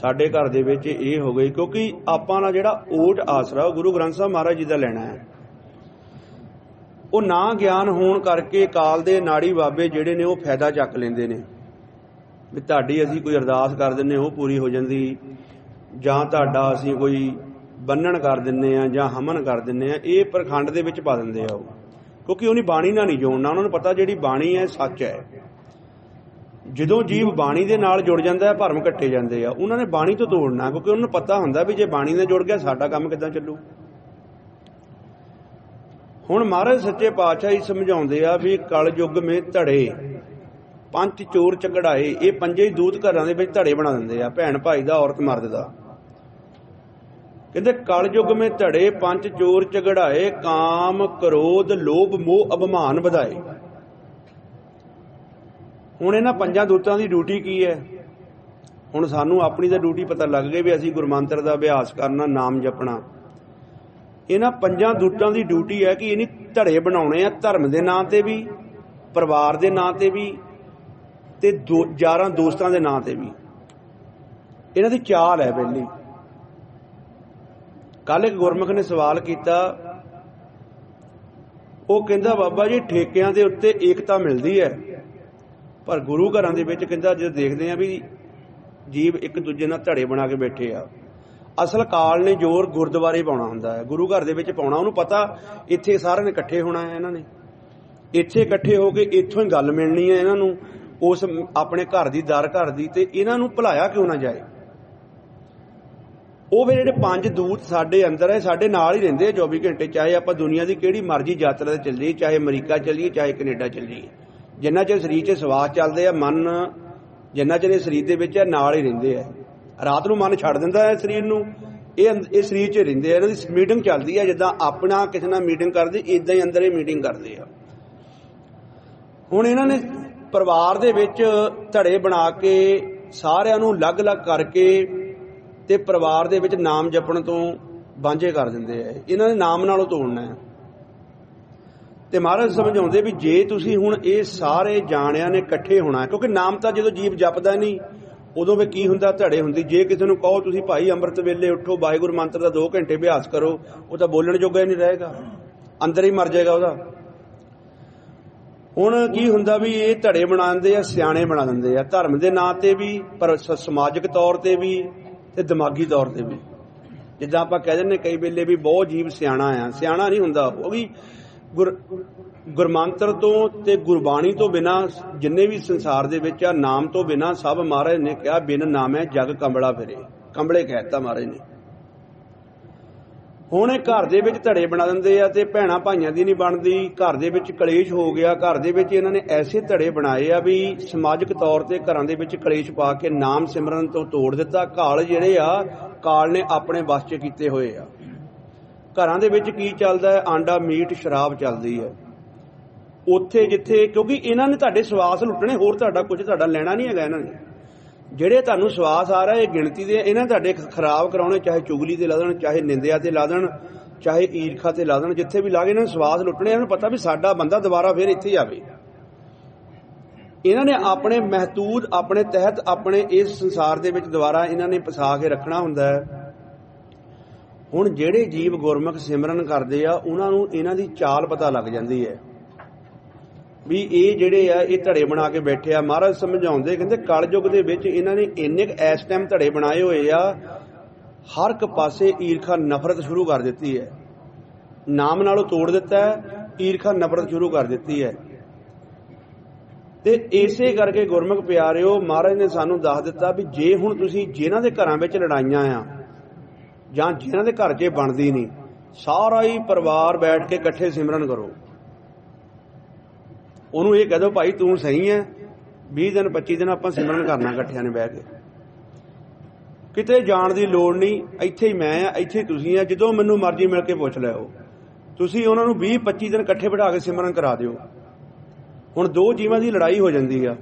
ਸਾਡੇ ਘਰ ਦੇ ਵਿੱਚ ਇਹ ਹੋ ਗਈ, ਕਿਉਂਕਿ ਆਪਾਂ ਨਾਲ ਜਿਹੜਾ ਓਟ ਆਸਰਾ, ਉਹ ਗੁਰੂ ਗ੍ਰੰਥ ਸਾਹਿਬ ਮਹਾਰਾਜ ਜੀ ਦਾ ਲੈਣਾ ਹੈ। ਉਹ ਨਾ ਗਿਆਨ ਹੋਣ ਕਰਕੇ ਕਾਲ ਦੇ ਨਾੜੀ ਬਾਬੇ ਜਿਹੜੇ ਨੇ, ਉਹ ਫਾਇਦਾ ਚੱਕ ਲੈਂਦੇ ਨੇ। ਵੀ ਤੁਹਾਡੀ ਅਸੀਂ ਕੋਈ ਅਰਦਾਸ ਕਰ ਦਿੰਨੇ ਉਹ ਪੂਰੀ ਹੋ ਜਾਂਦੀ। ਜਾਂ ਤੁਹਾਡਾ ਅਸੀਂ ਕੋਈ ਬੰਨਣ ਕਰ ਦਿੰਨੇ ਆ ਜਾਂ ਹਮਨ ਕਰ ਦਿੰਨੇ ਆ ਇਹ ਪ੍ਰਖੰਡ ਦੇ ਵਿੱਚ ਪਾ ਦਿੰਦੇ ਆ ਉਹ। ਕਿਉਂਕਿ ਉਹਨੀ ਬਾਣੀ ਨਾਲ ਨਹੀਂ ਜੋੜਨਾ, ਉਹਨਾਂ ਨੂੰ ਪਤਾ ਜਿਹੜੀ ਬਾਣੀ ਹੈ, ਸੱਚ ਹੈ। ਜਦੋਂ ਜੀਵ ਬਾਣੀ ਦੇ ਨਾਲ ਜੁੜ ਜਾਂਦਾ ਹੈ, ਭਰਮ ਕੱਟੇ ਜਾਂਦੇ ਆ। ਉਹਨਾਂ ਨੇ ਬਾਣੀ ਤੋਂ ਤੋੜਨਾ, ਕਿਉਂਕਿ ਉਹਨਾਂ ਨੂੰ ਪਤਾ ਹੁੰਦਾ ਵੀ ਜੇ ਬਾਣੀ ਨਾਲ ਜੁੜ ਗਿਆ, ਸਾਡਾ ਕੰਮ ਕਿੱਦਾਂ ਚੱਲੂ? ਹੁਣ ਮਹਾਰਾਜ ਸੱਚੇ ਪਾਤਸ਼ਾਹ ਹੀ ਸਮਝਾਉਂਦੇ ਆ ਵੀ ਕਲ ਯੁੱਗ ਮੇ ਧੜੇ, ਪੰਜ ਚੋਰ ਝਗੜਾਏ ਇਹ ਪੰਜੇ ਹੀ ਦੂਤ ਘਰਾਂ ਦੇ ਵਿੱਚ ਧੜੇ ਬਣਾ ਦਿੰਦੇ ਆ, ਭੈਣ ਭਾਈ ਦਾ, ਔਰਤ ਮਰਦ ਦਾ। ਕਹਿੰਦੇ ਕਲ ਯੁੱਗ ਮੇ ਧੜੇ, ਪੰਜ ਚੋਰ ਝਗੜਾਏ ਕਾਮ, ਕ੍ਰੋਧ, ਲੋਭ, ਮੋਹ, ਅਭਿਮਾਨ ਵਧਾਏ। ਹੁਣ ਇਹਨਾਂ ਪੰਜਾਂ ਦੂਤਾਂ ਦੀ ਡਿਊਟੀ ਕੀ ਹੈ? ਹੁਣ ਸਾਨੂੰ ਆਪਣੀ ਤਾਂ ਡਿਊਟੀ ਪਤਾ ਲੱਗ ਗਈ ਵੀ ਅਸੀਂ ਗੁਰਮੰਤਰ ਦਾ ਅਭਿਆਸ ਕਰਨਾ, ਨਾਮ ਜਪਣਾ। ਇਹਨਾਂ ਪੰਜਾਂ ਦੂਤਾਂ ਦੀ ਡਿਊਟੀ ਹੈ ਕਿ ਇਹਨੀ ਧੜੇ ਬਣਾਉਣੇ ਆ, ਧਰਮ ਦੇ ਨਾਂ ਤੇ ਵੀ, ਪਰਿਵਾਰ ਦੇ ਨਾਂ ਤੇ ਵੀ ਤੇ ਦੋ- ਯਾਰਾਂ ਦੋਸਤਾਂ ਦੇ ਨਾਂ ਤੇ ਵੀ। ਇਹਨਾਂ ਦੀ ਚਾਲ ਹੈ ਪਹਿਲੀ ਕੱਲ ਇੱਕ ਗੁਰਮੁਖ ਨੇ ਸਵਾਲ ਕੀਤਾ, ਉਹ ਕਹਿੰਦਾ, ਬਾਬਾ ਜੀ, ਠੇਕਿਆਂ ਦੇ ਉੱਤੇ ਏਕਤਾ ਮਿਲਦੀ ਹੈ। ਪਰ ਗੁਰੂ ਘਰਾਂ ਦੇ ਵਿੱਚ ਕਹਿੰਦਾ ਜੇ ਦੇਖਦੇ ਆ ਵੀ ਜੀਵ ਇੱਕ ਦੂਜੇ ਨਾਲ ਧੜੇ ਬਣਾ ਕੇ ਬੈਠੇ ਆ, ਅਸਲ ਕਾਲ ਨੇ ਜ਼ੋਰ ਗੁਰਦੁਆਰੇ ਪਾਉਣਾ ਹੁੰਦਾ ਹੈ। ਗੁਰੂ ਘਰ ਦੇ ਵਿੱਚ ਪਾਉਣਾ, ਉਹਨੂੰ ਪਤਾ ਇੱਥੇ ਸਾਰਿਆਂ ਨੇ ਇਕੱਠੇ ਹੋਣਾ ਹੈ ਇਹਨਾਂ ਨੇ। ਇੱਥੇ ਇਕੱਠੇ ਹੋ ਕੇ ਇੱਥੋਂ ਹੀ ਗੱਲ ਮਿਲਣੀ ਹੈ ਇਹਨਾਂ ਨੂੰ, ਉਸ ਆਪਣੇ ਘਰ ਦੀ, ਦਰ ਘਰ ਦੀ, ਤੇ ਇਹਨਾਂ ਨੂੰ ਭੁਲਾਇਆ ਕਿਉਂ ਨਾ ਜਾਏ? ਉਹ ਫਿਰ ਜਿਹੜੇ ਪੰਜ ਦੂਤ ਸਾਡੇ ਅੰਦਰ ਹੈ, ਸਾਡੇ ਨਾਲ ਹੀ ਰਹਿੰਦੇ ਆ 24 ਘੰਟੇ, ਚਾਹੇ ਆਪਾਂ ਦੁਨੀਆ ਦੀ ਕਿਹੜੀ ਮਰਜ਼ੀ ਯਾਤਰਾ ਤੇ ਚੱਲੀਏ, ਚਾਹੇ ਅਮਰੀਕਾ ਚੱਲੀਏ, ਚਾਹੇ ਕੈਨੇਡਾ ਚੱਲੀਏ। ਜਿੰਨਾ ਚਿਰ ਸਰੀਰ 'ਚ ਸਵਾਸ ਚੱਲਦੇ ਆ, ਮਨ ਜਿੰਨਾ ਚਿਰ ਇਹ ਸਰੀਰ ਦੇ ਵਿੱਚ ਹੈ ਨਾਲ ਹੀ ਰਹਿੰਦੇ ਆ। ਰਾਤ ਨੂੰ ਮਨ ਛੱਡ ਦਿੰਦਾ ਹੈ ਸਰੀਰ ਨੂੰ। ਇਹ ਅੰਦ- ਇਹ ਸਰੀਰ 'ਚ ਰਹਿੰਦੇ ਆ। ਇਹਨਾਂ ਦੀ ਮੀਟਿੰਗ ਚੱਲਦੀ ਹੈ ਜਿੱਦਾਂ ਆਪਣਾ ਕਿਸੇ ਨਾਲ ਮੀਟਿੰਗ ਕਰਦੇ ਇਦਾਂ ਹੀ ਅੰਦਰ ਇਹ ਮੀਟਿੰਗ ਕਰਦੇ ਆ। ਹੁਣ ਇਹਨਾਂ ਨੇ ਪਰਿਵਾਰ ਦੇ ਵਿੱਚ ਧੜੇ ਬਣਾ ਕੇ ਸਾਰਿਆਂ ਨੂੰ ਅਲੱਗ-ਅਲੱਗ ਕਰਕੇ ਤੇ ਪਰਿਵਾਰ ਦੇ ਵਿੱਚ ਨਾਮ ਜਪਣ ਤੋਂ ਵਾਂਝੇ ਕਰ ਦਿੰਦੇ ਆ। ਇਹਨਾਂ ਨੇ ਨਾਮ ਨਾਲੋਂ ਤੋੜਨਾ ਹੈ। ਤੇ ਮਹਾਰਾਜ ਸਮਝਾਉਂਦੇ ਵੀ ਜੇ ਤੁਸੀਂ ਹੁਣ ਇਹ ਸਾਰੇ ਜਾਣਿਆਂ ਨੇ ਇਕੱਠੇ ਹੋਣਾ, ਕਿਉਂਕਿ ਨਾਮ ਤਾਂ ਜਦੋਂ ਜੀਵ ਜਪਦਾ ਨਹੀਂ, ਉਦੋਂ ਵੀ ਕੀ ਹੁੰਦਾ? ਧੜੇ ਹੁੰਦੀ। ਜੇ ਕਿਸੇ ਨੂੰ ਕਹੋ, ਤੁਸੀਂ ਭਾਈ ਅੰਮ੍ਰਿਤ ਵੇਲੇ ਉੱਠੋ, ਵਾਹਿਗੁਰੂ ਮੰਤਰ ਦਾ 2 ਘੰਟੇ ਅਭਿਆਸ ਕਰੋ, ਉਹ ਤਾਂ ਬੋਲਣ ਜੋਗਾ ਹੀ ਨਹੀਂ ਰਹੇਗਾ। ਅੰਦਰ ਹੀ ਮਰ ਜਾਏਗਾ ਉਹਦਾ। ਹੁਣ ਕੀ ਹੁੰਦਾ ਵੀ ਇਹ ਧੜੇ ਬਣਾਉਂਦੇ ਆ, ਸਿਆਣੇ ਬਣਾ ਦਿੰਦੇ ਆ। ਧਰਮ ਦੇ ਨਾਂ ਤੇ ਵੀ, ਪਰ ਸਮਾਜਿਕ ਤੌਰ ਤੇ ਵੀ ਤੇ ਦਿਮਾਗੀ ਤੌਰ ਤੇ ਵੀ। ਜਿੱਦਾਂ ਆਪਾਂ ਕਹਿ ਦਿੰਦੇ ਕਈ ਵੇਲੇ ਵੀ ਬਹੁਤ ਜੀਵ ਸਿਆਣਾ ਆ। ਸਿਆਣਾ ਨਹੀਂ ਹੁੰਦਾ। ਉਹ ਵੀ ਗੁਰਮੰਤਰ ਤੋਂ ਤੇ ਗੁਰਬਾਣੀ ਤੋਂ ਬਿਨਾ ਜਿੰਨੇ ਵੀ ਸੰਸਾਰ ਦੇ ਵਿੱਚ ਆ, ਨਾਮ ਤੋਂ ਬਿਨਾ ਸਭ ਮਹਾਰਾਜ ਨੇ ਕਿਹਾ, ਬਿਨ ਨਾਮੈ ਜਗ ਕੰਬਲਾ ਫਿਰੇ। ਕੰਬਲੇ ਕਹਿਤਾ ਮਹਾਰਾਜ ਨੇ। ਹੁਣ ਇਹ ਘਰ ਦੇ ਵਿੱਚ ਧੜੇ ਬਣਾ ਦਿੰਦੇ ਆ ਤੇ ਭੈਣਾ ਭਾਈਆਂ ਦੀ ਨਹੀਂ ਬਣਦੀ। ਘਰ ਦੇ ਵਿੱਚ ਕਲੇਸ਼ ਹੋ ਗਿਆ। ਘਰ ਦੇ ਵਿੱਚ ਇਹਨਾਂ ਨੇ ਐਸੇ ਧੜੇ ਬਣਾਏ ਆ ਵੀ ਸਮਾਜਿਕ ਤੌਰ ਤੇ ਘਰਾਂ ਦੇ ਵਿੱਚ ਕਲੇਸ਼ ਪਾ ਕੇ ਨਾਮ ਸਿਮਰਨ ਤੋਂ ਤੋੜ ਦਿੱਤਾ। ਕਾਲ ਜਿਹੜੇ ਆ, ਕਾਲ ਨੇ ਆਪਣੇ ਵਸ 'ਚ ਕੀਤੇ ਹੋਏ ਆ। ਘਰਾਂ ਦੇ ਵਿੱਚ ਕੀ ਚੱਲਦਾ ਹੈ? ਆਂਡਾ, ਮੀਟ, ਸ਼ਰਾਬ ਚੱਲਦੀ ਹੈ। ਉੱਥੇ ਜਿੱਥੇ, ਕਿਉਂਕਿ ਇਹਨਾਂ ਨੇ ਤੁਹਾਡੇ ਸਵਾਸ ਲੁੱਟਣੇ, ਹੋਰ ਤੁਹਾਡਾ ਕੁਝ ਤੁਹਾਡਾ ਲੈਣਾ ਨਹੀਂ ਹੈਗਾ ਇਹਨਾਂ ਨੇ। ਜਿਹੜੇ ਤੁਹਾਨੂੰ ਸਵਾਸ ਆ ਰਿਹਾ, ਇਹ ਗਿਣਤੀ ਦੇ, ਇਹਨਾਂ ਤੁਹਾਡੇ ਖਰਾਬ ਕਰਾਉਣੇ, ਚਾਹੇ ਚੁਗਲੀ ਤੇ ਲਾ ਦੇਣ, ਚਾਹੇ ਨਿੰਦਿਆ ਤੇ ਲਾ ਦੇਣ, ਚਾਹੇ ਈਰਖਾ ਤੇ ਲਾ ਦੇਣ, ਜਿੱਥੇ ਵੀ ਲਾਗੇ ਇਹਨਾਂ ਨੂੰ ਸਵਾਸ ਲੁੱਟਣੇ, ਇਹਨਾਂ ਨੂੰ ਪਤਾ ਵੀ ਸਾਡਾ ਬੰਦਾ ਦੁਬਾਰਾ ਫੇਰ ਇੱਥੇ ਆਵੇ। ਇਹਨਾਂ ਨੇ ਆਪਣੇ ਮਹਤੂਦ, ਆਪਣੇ ਤਹਿਤ, ਆਪਣੇ ਇਸ ਸੰਸਾਰ ਦੇ ਵਿੱਚ ਦੁਬਾਰਾ ਇਹਨਾਂ ਨੇ ਫਸਾ ਕੇ ਰੱਖਣਾ ਹੁੰਦਾ ਹੈ। ਹੁਣ ਜਿਹੜੇ ਜੀਵ ਗੁਰਮੁਖ ਸਿਮਰਨ ਕਰਦੇ ਆ, ਉਹਨਾਂ ਨੂੰ ਇਹਨਾਂ ਦੀ ਚਾਲ ਪਤਾ ਲੱਗ ਜਾਂਦੀ ਹੈ। ਵੀ ਇਹ ਜਿਹੜੇ ਆ, ਇਹ ਧੜੇ ਬਣਾ ਕੇ ਬੈਠੇ ਆ। ਮਹਾਰਾਜ ਸਮਝਾਉਂਦੇ, ਕਹਿੰਦੇ ਕਲਯੁਗ ਦੇ ਵਿੱਚ ਇਹਨਾਂ ਨੇ ਇੰਨੇ ਕੁ ਇਸ ਟਾਈਮ ਧੜੇ ਬਣਾਏ ਹੋਏ ਆ, ਹਰ ਇੱਕ ਪਾਸੇ ਈਰਖਾ ਨਫ਼ਰਤ ਸ਼ੁਰੂ ਕਰ ਦਿੱਤੀ ਹੈ। ਨਾਮ ਨਾਲੋਂ ਤੋੜ ਦਿੱਤਾ ਹੈ, ਈਰਖਾ ਨਫ਼ਰਤ ਸ਼ੁਰੂ ਕਰ ਦਿੱਤੀ ਹੈ। ਤੇ ਇਸੇ ਕਰਕੇ ਗੁਰਮੁਖ ਪਿਆਰਿਓ, ਮਹਾਰਾਜ ਨੇ ਸਾਨੂੰ ਦੱਸ ਦਿੱਤਾ ਵੀ ਜੇ ਹੁਣ ਤੁਸੀਂ ਜਿਨ੍ਹਾਂ ਦੇ ਘਰਾਂ ਵਿੱਚ ਲੜਾਈਆਂ ਆ ਜਾਂ ਜਿਨ੍ਹਾਂ ਦੇ ਘਰ 'ਚ ਬਣਦੀ ਨਹੀਂ, ਸਾਰਾ ਹੀ ਪਰਿਵਾਰ ਬੈਠ ਕੇ ਇਕੱਠੇ ਸਿਮਰਨ ਕਰੋ। ਉਹਨੂੰ ਇਹ ਕਹਿ ਦਿਓ ਭਾਈ, ਤੂੰ ਸਹੀ ਹੈ 20 ਦਿਨ 25 ਦਿਨ ਆਪਾਂ ਸਿਮਰਨ ਕਰਨਾ ਇਕੱਠਿਆਂ ਨੇ ਬਹਿ ਕੇ। ਕਿਤੇ ਜਾਣ ਦੀ ਲੋੜ ਨਹੀਂ, ਇੱਥੇ ਹੀ ਮੈਂ ਆ, ਇੱਥੇ ਤੁਸੀਂ ਆ, ਜਦੋਂ ਮੈਨੂੰ ਮਰਜ਼ੀ ਮਿਲ ਕੇ ਪੁੱਛ ਲਿਓ ਤੁਸੀਂ ਉਹਨਾਂ ਨੂੰ 20 25 ਦਿਨ ਇਕੱਠੇ ਬਿਠਾ ਕੇ ਸਿਮਰਨ ਕਰਾ ਦਿਓ। ਹੁਣ ਦੋ ਜੀਵਾਂ ਦੀ ਲੜਾਈ ਹੋ ਜਾਂਦੀ ਆ।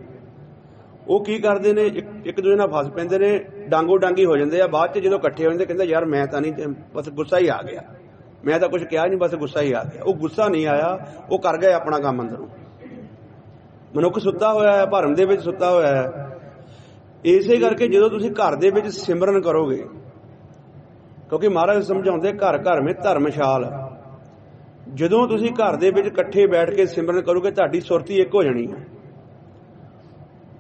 ਉਹ ਕੀ ਕਰਦੇ ਨੇ? ਇੱਕ ਦੂਜੇ ਨਾਲ ਫਸ ਪੈਂਦੇ ਨੇ, ਡਾਂਗੋ ਡਾਂਗੀ ਹੋ ਜਾਂਦੇ ਆ, ਬਾਅਦ ਚ ਜਦੋਂ ਇਕੱਠੇ ਹੋ ਜਾਂਦੇ, ਕਹਿੰਦੇ ਯਾਰ ਮੈਂ ਤਾਂ ਨਹੀਂ, ਬਸ ਗੁੱਸਾ ਹੀ ਆ ਗਿਆ। ਮੈਂ ਤਾਂ ਕੁਝ ਕਿਹਾ ਨਹੀਂ ਬਸ ਗੁੱਸਾ ਹੀ ਆ ਗਿਆ। ਉਹ ਗੁੱਸਾ ਨਹੀਂ ਆਇਆ, ਉਹ ਕਰ ਗਏ ਆਪਣਾ ਕੰਮ ਅੰਦਰੋਂ। ਮਨੁੱਖ ਸੁੱਤਾ ਹੋਇਆ ਹੈ, ਭਰਮ ਦੇ ਵਿੱਚ ਸੁੱਤਾ ਹੋਇਆ ਹੈ। ਇਸੇ ਕਰਕੇ ਜਦੋਂ ਤੁਸੀਂ ਘਰ ਦੇ ਵਿੱਚ ਸਿਮਰਨ ਕਰੋਗੇ, ਕਿਉਂਕਿ ਮਹਾਰਾਜ ਸਮਝਾਉਂਦੇ, ਘਰ ਘਰ ਮੇ ਧਰਮਸ਼ਾਲ। ਜਦੋਂ ਤੁਸੀਂ ਘਰ ਦੇ ਵਿੱਚ ਇਕੱਠੇ ਬੈਠ ਕੇ ਸਿਮਰਨ ਕਰੋਗੇ, ਤੁਹਾਡੀ ਸੁਰਤੀ ਇੱਕ ਹੋ ਜਾਣੀ ਹੈ।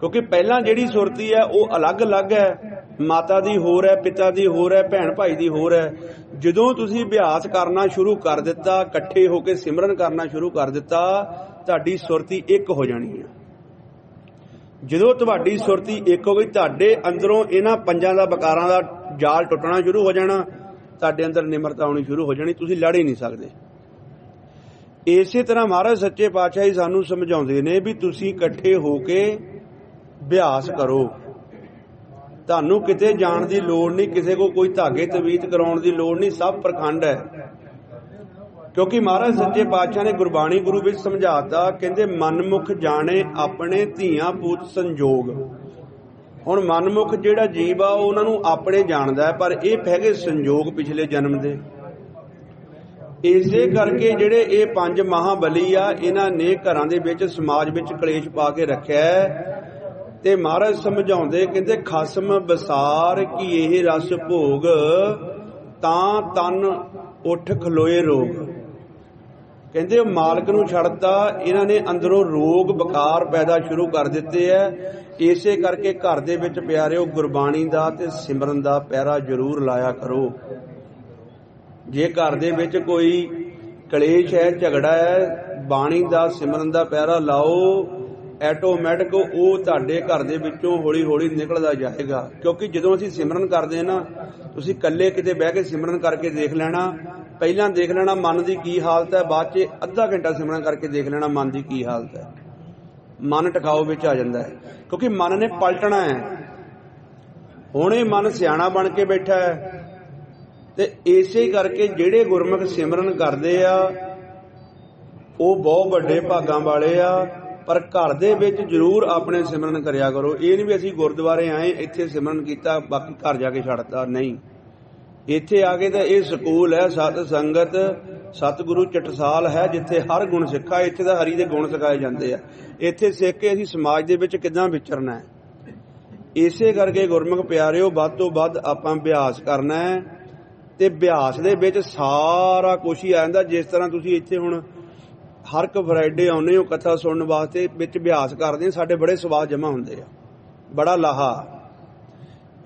ਕਿਉਂਕਿ ਪਹਿਲਾਂ ਜਿਹੜੀ ਸੁਰਤੀ ਹੈ, ਉਹ ਅਲੱਗ-ਅਲੱਗ ਹੈ। ਮਾਤਾ ਦੀ ਹੋਰ ਹੈ, ਪਿਤਾ ਦੀ ਹੋਰ ਹੈ, ਭੈਣ ਭਾਈ ਦੀ ਹੋਰ ਹੈ। ਜਦੋਂ ਤੁਸੀਂ ਅਭਿਆਸ ਕਰਨਾ ਸ਼ੁਰੂ ਕਰ ਦਿੱਤਾ, ਇਕੱਠੇ ਹੋ ਕੇ ਸਿਮਰਨ ਕਰਨਾ ਸ਼ੁਰੂ ਕਰ ਦਿੱਤਾ, ਤੁਹਾਡੀ ਸੁਰਤੀ ਇੱਕ ਹੋ ਜਾਣੀ ਹੈ। ਜਦੋਂ ਤੁਹਾਡੀ ਸੁਰਤੀ ਇੱਕ ਹੋ ਗਈ, ਤੁਹਾਡੇ ਅੰਦਰੋਂ ਇਹਨਾਂ ਪੰਜਾਂ ਦਾ ਬਕਾਰਾਂ ਦਾ ਜਾਲ ਟੁੱਟਣਾ ਸ਼ੁਰੂ ਹੋ ਜਾਣਾ, ਤੁਹਾਡੇ ਅੰਦਰ ਨਿਮਰਤਾ ਆਉਣੀ ਸ਼ੁਰੂ ਹੋ ਜਾਣੀ, ਤੁਸੀਂ ਲੜ ਹੀ ਨਹੀਂ ਸਕਦੇ। ਇਸੇ ਤਰ੍ਹਾਂ ਮਹਾਰਾਜ ਸੱਚੇ ਪਾਤਸ਼ਾਹ ਜੀ ਸਾਨੂੰ ਸਮਝਾਉਂਦੇ ਨੇ ਵੀ ਤੁਸੀਂ ਇਕੱਠੇ ਹੋ ਕੇ ਅਭਿਆਸ ਕਰੋ। ਤੁਹਾਨੂੰ ਕਿਤੇ ਜਾਣ ਦੀ ਲੋੜ ਨਹੀਂ, ਕਿਸੇ ਕੋ ਕੋਈ ਧਾਗੇ ਤਵੀਤ ਕਰਾਉਣ ਦੀ ਲੋੜ ਨਹੀਂ, ਸਭ ਪ੍ਰਖੰਡ ਹੈ। ਕਿਉਂਕਿ ਮਹਾਰਾਜ ਸੱਚੇ ਪਾਤਸ਼ਾਹ ਨੇ ਗੁਰਬਾਣੀ ਗੁਰੂ ਵਿੱਚ ਸਮਝਾਤਾ, ਕਹਿੰਦੇ, ਮਨਮੁਖ ਜਾਣੇ ਆਪਣੇ ਧੀਆਂ ਪੂਤ ਸੰਜੋਗ। ਹੁਣ ਮਨਮੁਖ ਜਿਹੜਾ ਜੀਵ ਆ ਉਹਨਾਂ ਨੂੰ ਆਪਣੇ ਜਾਣਦਾ ਪਰ ਇਹ ਹੈਗੇ ਸੰਜੋਗ ਪਿਛਲੇ ਜਨਮ ਦੇ। ਇਸੇ ਕਰਕੇ ਜਿਹੜੇ ਇਹ ਪੰਜ ਮਹਾਬਲੀ ਆ, ਇਹਨਾਂ ਨੇ ਘਰਾਂ ਦੇ ਵਿੱਚ ਸਮਾਜ ਵਿੱਚ ਕਲੇਸ਼ ਪਾ ਕੇ ਰੱਖਿਆ ਹੈ। ਤੇ ਮਹਾਰਾਜ ਸਮਝਾਉਂਦੇ ਕਹਿੰਦੇ, ਖਸਮ ਬਸਾਰ ਕੀ ਇਹ ਰਸ ਭੋਗ, ਤਾਂ ਤਨ ਉੱਠ ਖਲੋਏ ਰੋਗ। ਕਹਿੰਦੇ, ਉਹ ਮਾਲਕ ਨੂੰ ਛੱਡਤਾ, ਇਹਨਾਂ ਨੇ ਅੰਦਰੋਂ ਰੋਗ ਬਕਾਰ ਪੈਦਾ ਸ਼ੁਰੂ ਕਰ ਦਿੱਤੇ ਐ। ਇਸੇ ਕਰਕੇ ਘਰ ਦੇ ਵਿੱਚ ਪਿਆਰਿਓ, ਗੁਰਬਾਣੀ ਦਾ ਤੇ ਸਿਮਰਨ ਦਾ ਪਹਿਰਾ ਜ਼ਰੂਰ ਲਾਇਆ ਕਰੋ। ਜੇ ਘਰ ਦੇ ਵਿੱਚ ਕੋਈ ਕਲੇਸ਼ ਹੈ, ਝਗੜਾ ਹੈ, ਬਾਣੀ ਦਾ ਸਿਮਰਨ ਦਾ ਪਹਿਰਾ ਲਾਓ ਆਟੋਮੈਟਿਕ ਉਹ ਤੁਹਾਡੇ ਘਰ ਦੇ ਵਿੱਚੋਂ ਹੌਲੀ ਹੌਲੀ ਨਿਕਲਦਾ ਜਾਏਗਾ। ਕਿਉਂਕਿ ਜਦੋਂ ਅਸੀਂ ਸਿਮਰਨ ਕਰਦੇ ਨਾ, ਤੁਸੀਂ ਇਕੱਲੇ ਕਿਤੇ ਬਹਿ ਕੇ ਸਿਮਰਨ ਕਰਕੇ ਦੇਖ ਲੈਣਾ। ਪਹਿਲਾਂ ਦੇਖ ਲੈਣਾ ਮਨ ਦੀ ਕੀ ਹਾਲਤ ਹੈ, ਬਾਅਦ 'ਚ ਅੱਧਾ ਘੰਟਾ ਸਿਮਰਨ ਕਰਕੇ ਦੇਖ ਲੈਣਾ ਮਨ ਦੀ ਕੀ ਹਾਲਤ ਹੈ। ਮਨ ਟਿਕਾਓ ਵਿੱਚ ਆ ਜਾਂਦਾ ਹੈ। ਕਿਉਂਕਿ ਮਨ ਨੇ ਪਲਟਣਾ ਹੈ। ਹੁਣੇ ਮਨ ਸਿਆਣਾ ਬਣ ਕੇ ਬੈਠਾ ਹੈ। ਤੇ ਇਸੇ ਕਰਕੇ ਜਿਹੜੇ ਗੁਰਮੁਖ ਸਿਮਰਨ ਕਰਦੇ ਆ, ਉਹ ਬਹੁਤ ਵੱਡੇ ਭਾਗਾਂ ਵਾਲੇ ਆ। ਪਰ ਘਰ ਦੇ ਵਿੱਚ ਜ਼ਰੂਰ ਆਪਣੇ ਸਿਮਰਨ ਕਰਿਆ ਕਰੋ। ਇਹ ਨਹੀਂ ਵੀ ਅਸੀਂ ਗੁਰਦੁਆਰੇ ਆਏ, ਇੱਥੇ ਸਿਮਰਨ ਕੀਤਾ, ਬਾਕੀ ਘਰ ਜਾ ਕੇ ਛੱਡਤਾ। ਨਹੀਂ। ਇੱਥੇ ਆ ਕੇ ਤਾਂ ਇਹ ਸਕੂਲ ਹੈ, ਸਤ ਸੰਗਤ, ਸਤਿਗੁਰੂ ਚਟਸਾਲ ਹੈ, ਜਿੱਥੇ ਹਰ ਗੁਣ ਸਿੱਖਾ, ਇੱਥੇ ਤਾਂ ਹਰੀ ਦੇ ਗੁਣ ਸਿਖਾਏ ਜਾਂਦੇ ਆ। ਇੱਥੇ ਸਿੱਖ ਕੇ ਅਸੀਂ ਸਮਾਜ ਦੇ ਵਿੱਚ ਕਿੱਦਾਂ ਵਿਚਰਨਾ ਹੈ? ਇਸੇ ਕਰਕੇ ਗੁਰਮੁਖ ਪਿਆਰਿਓ, ਵੱਧ ਤੋਂ ਵੱਧ ਆਪਾਂ ਅਭਿਆਸ ਕਰਨਾ ਹੈ ਤੇ ਅਭਿਆਸ ਦੇ ਵਿੱਚ ਸਾਰਾ ਕੁਝ ਹੀ ਆ ਜਾਂਦਾ। ਜਿਸ ਤਰ੍ਹਾਂ ਤੁਸੀਂ ਇੱਥੇ ਹੁਣ ਹਰ ਇੱਕ ਫਰਾਈਡੇ ਆਉਨੇ ਹੋ ਕਥਾ ਸੁਣਨ ਵਾਸਤੇ, ਵਿੱਚ ਅਭਿਆਸ ਕਰਦੇ ਸਾਡੇ ਬੜੇ ਸਵਾਦ ਜਮਾ ਹੁੰਦੇ ਆ। ਬੜਾ ਲਾਹਾ।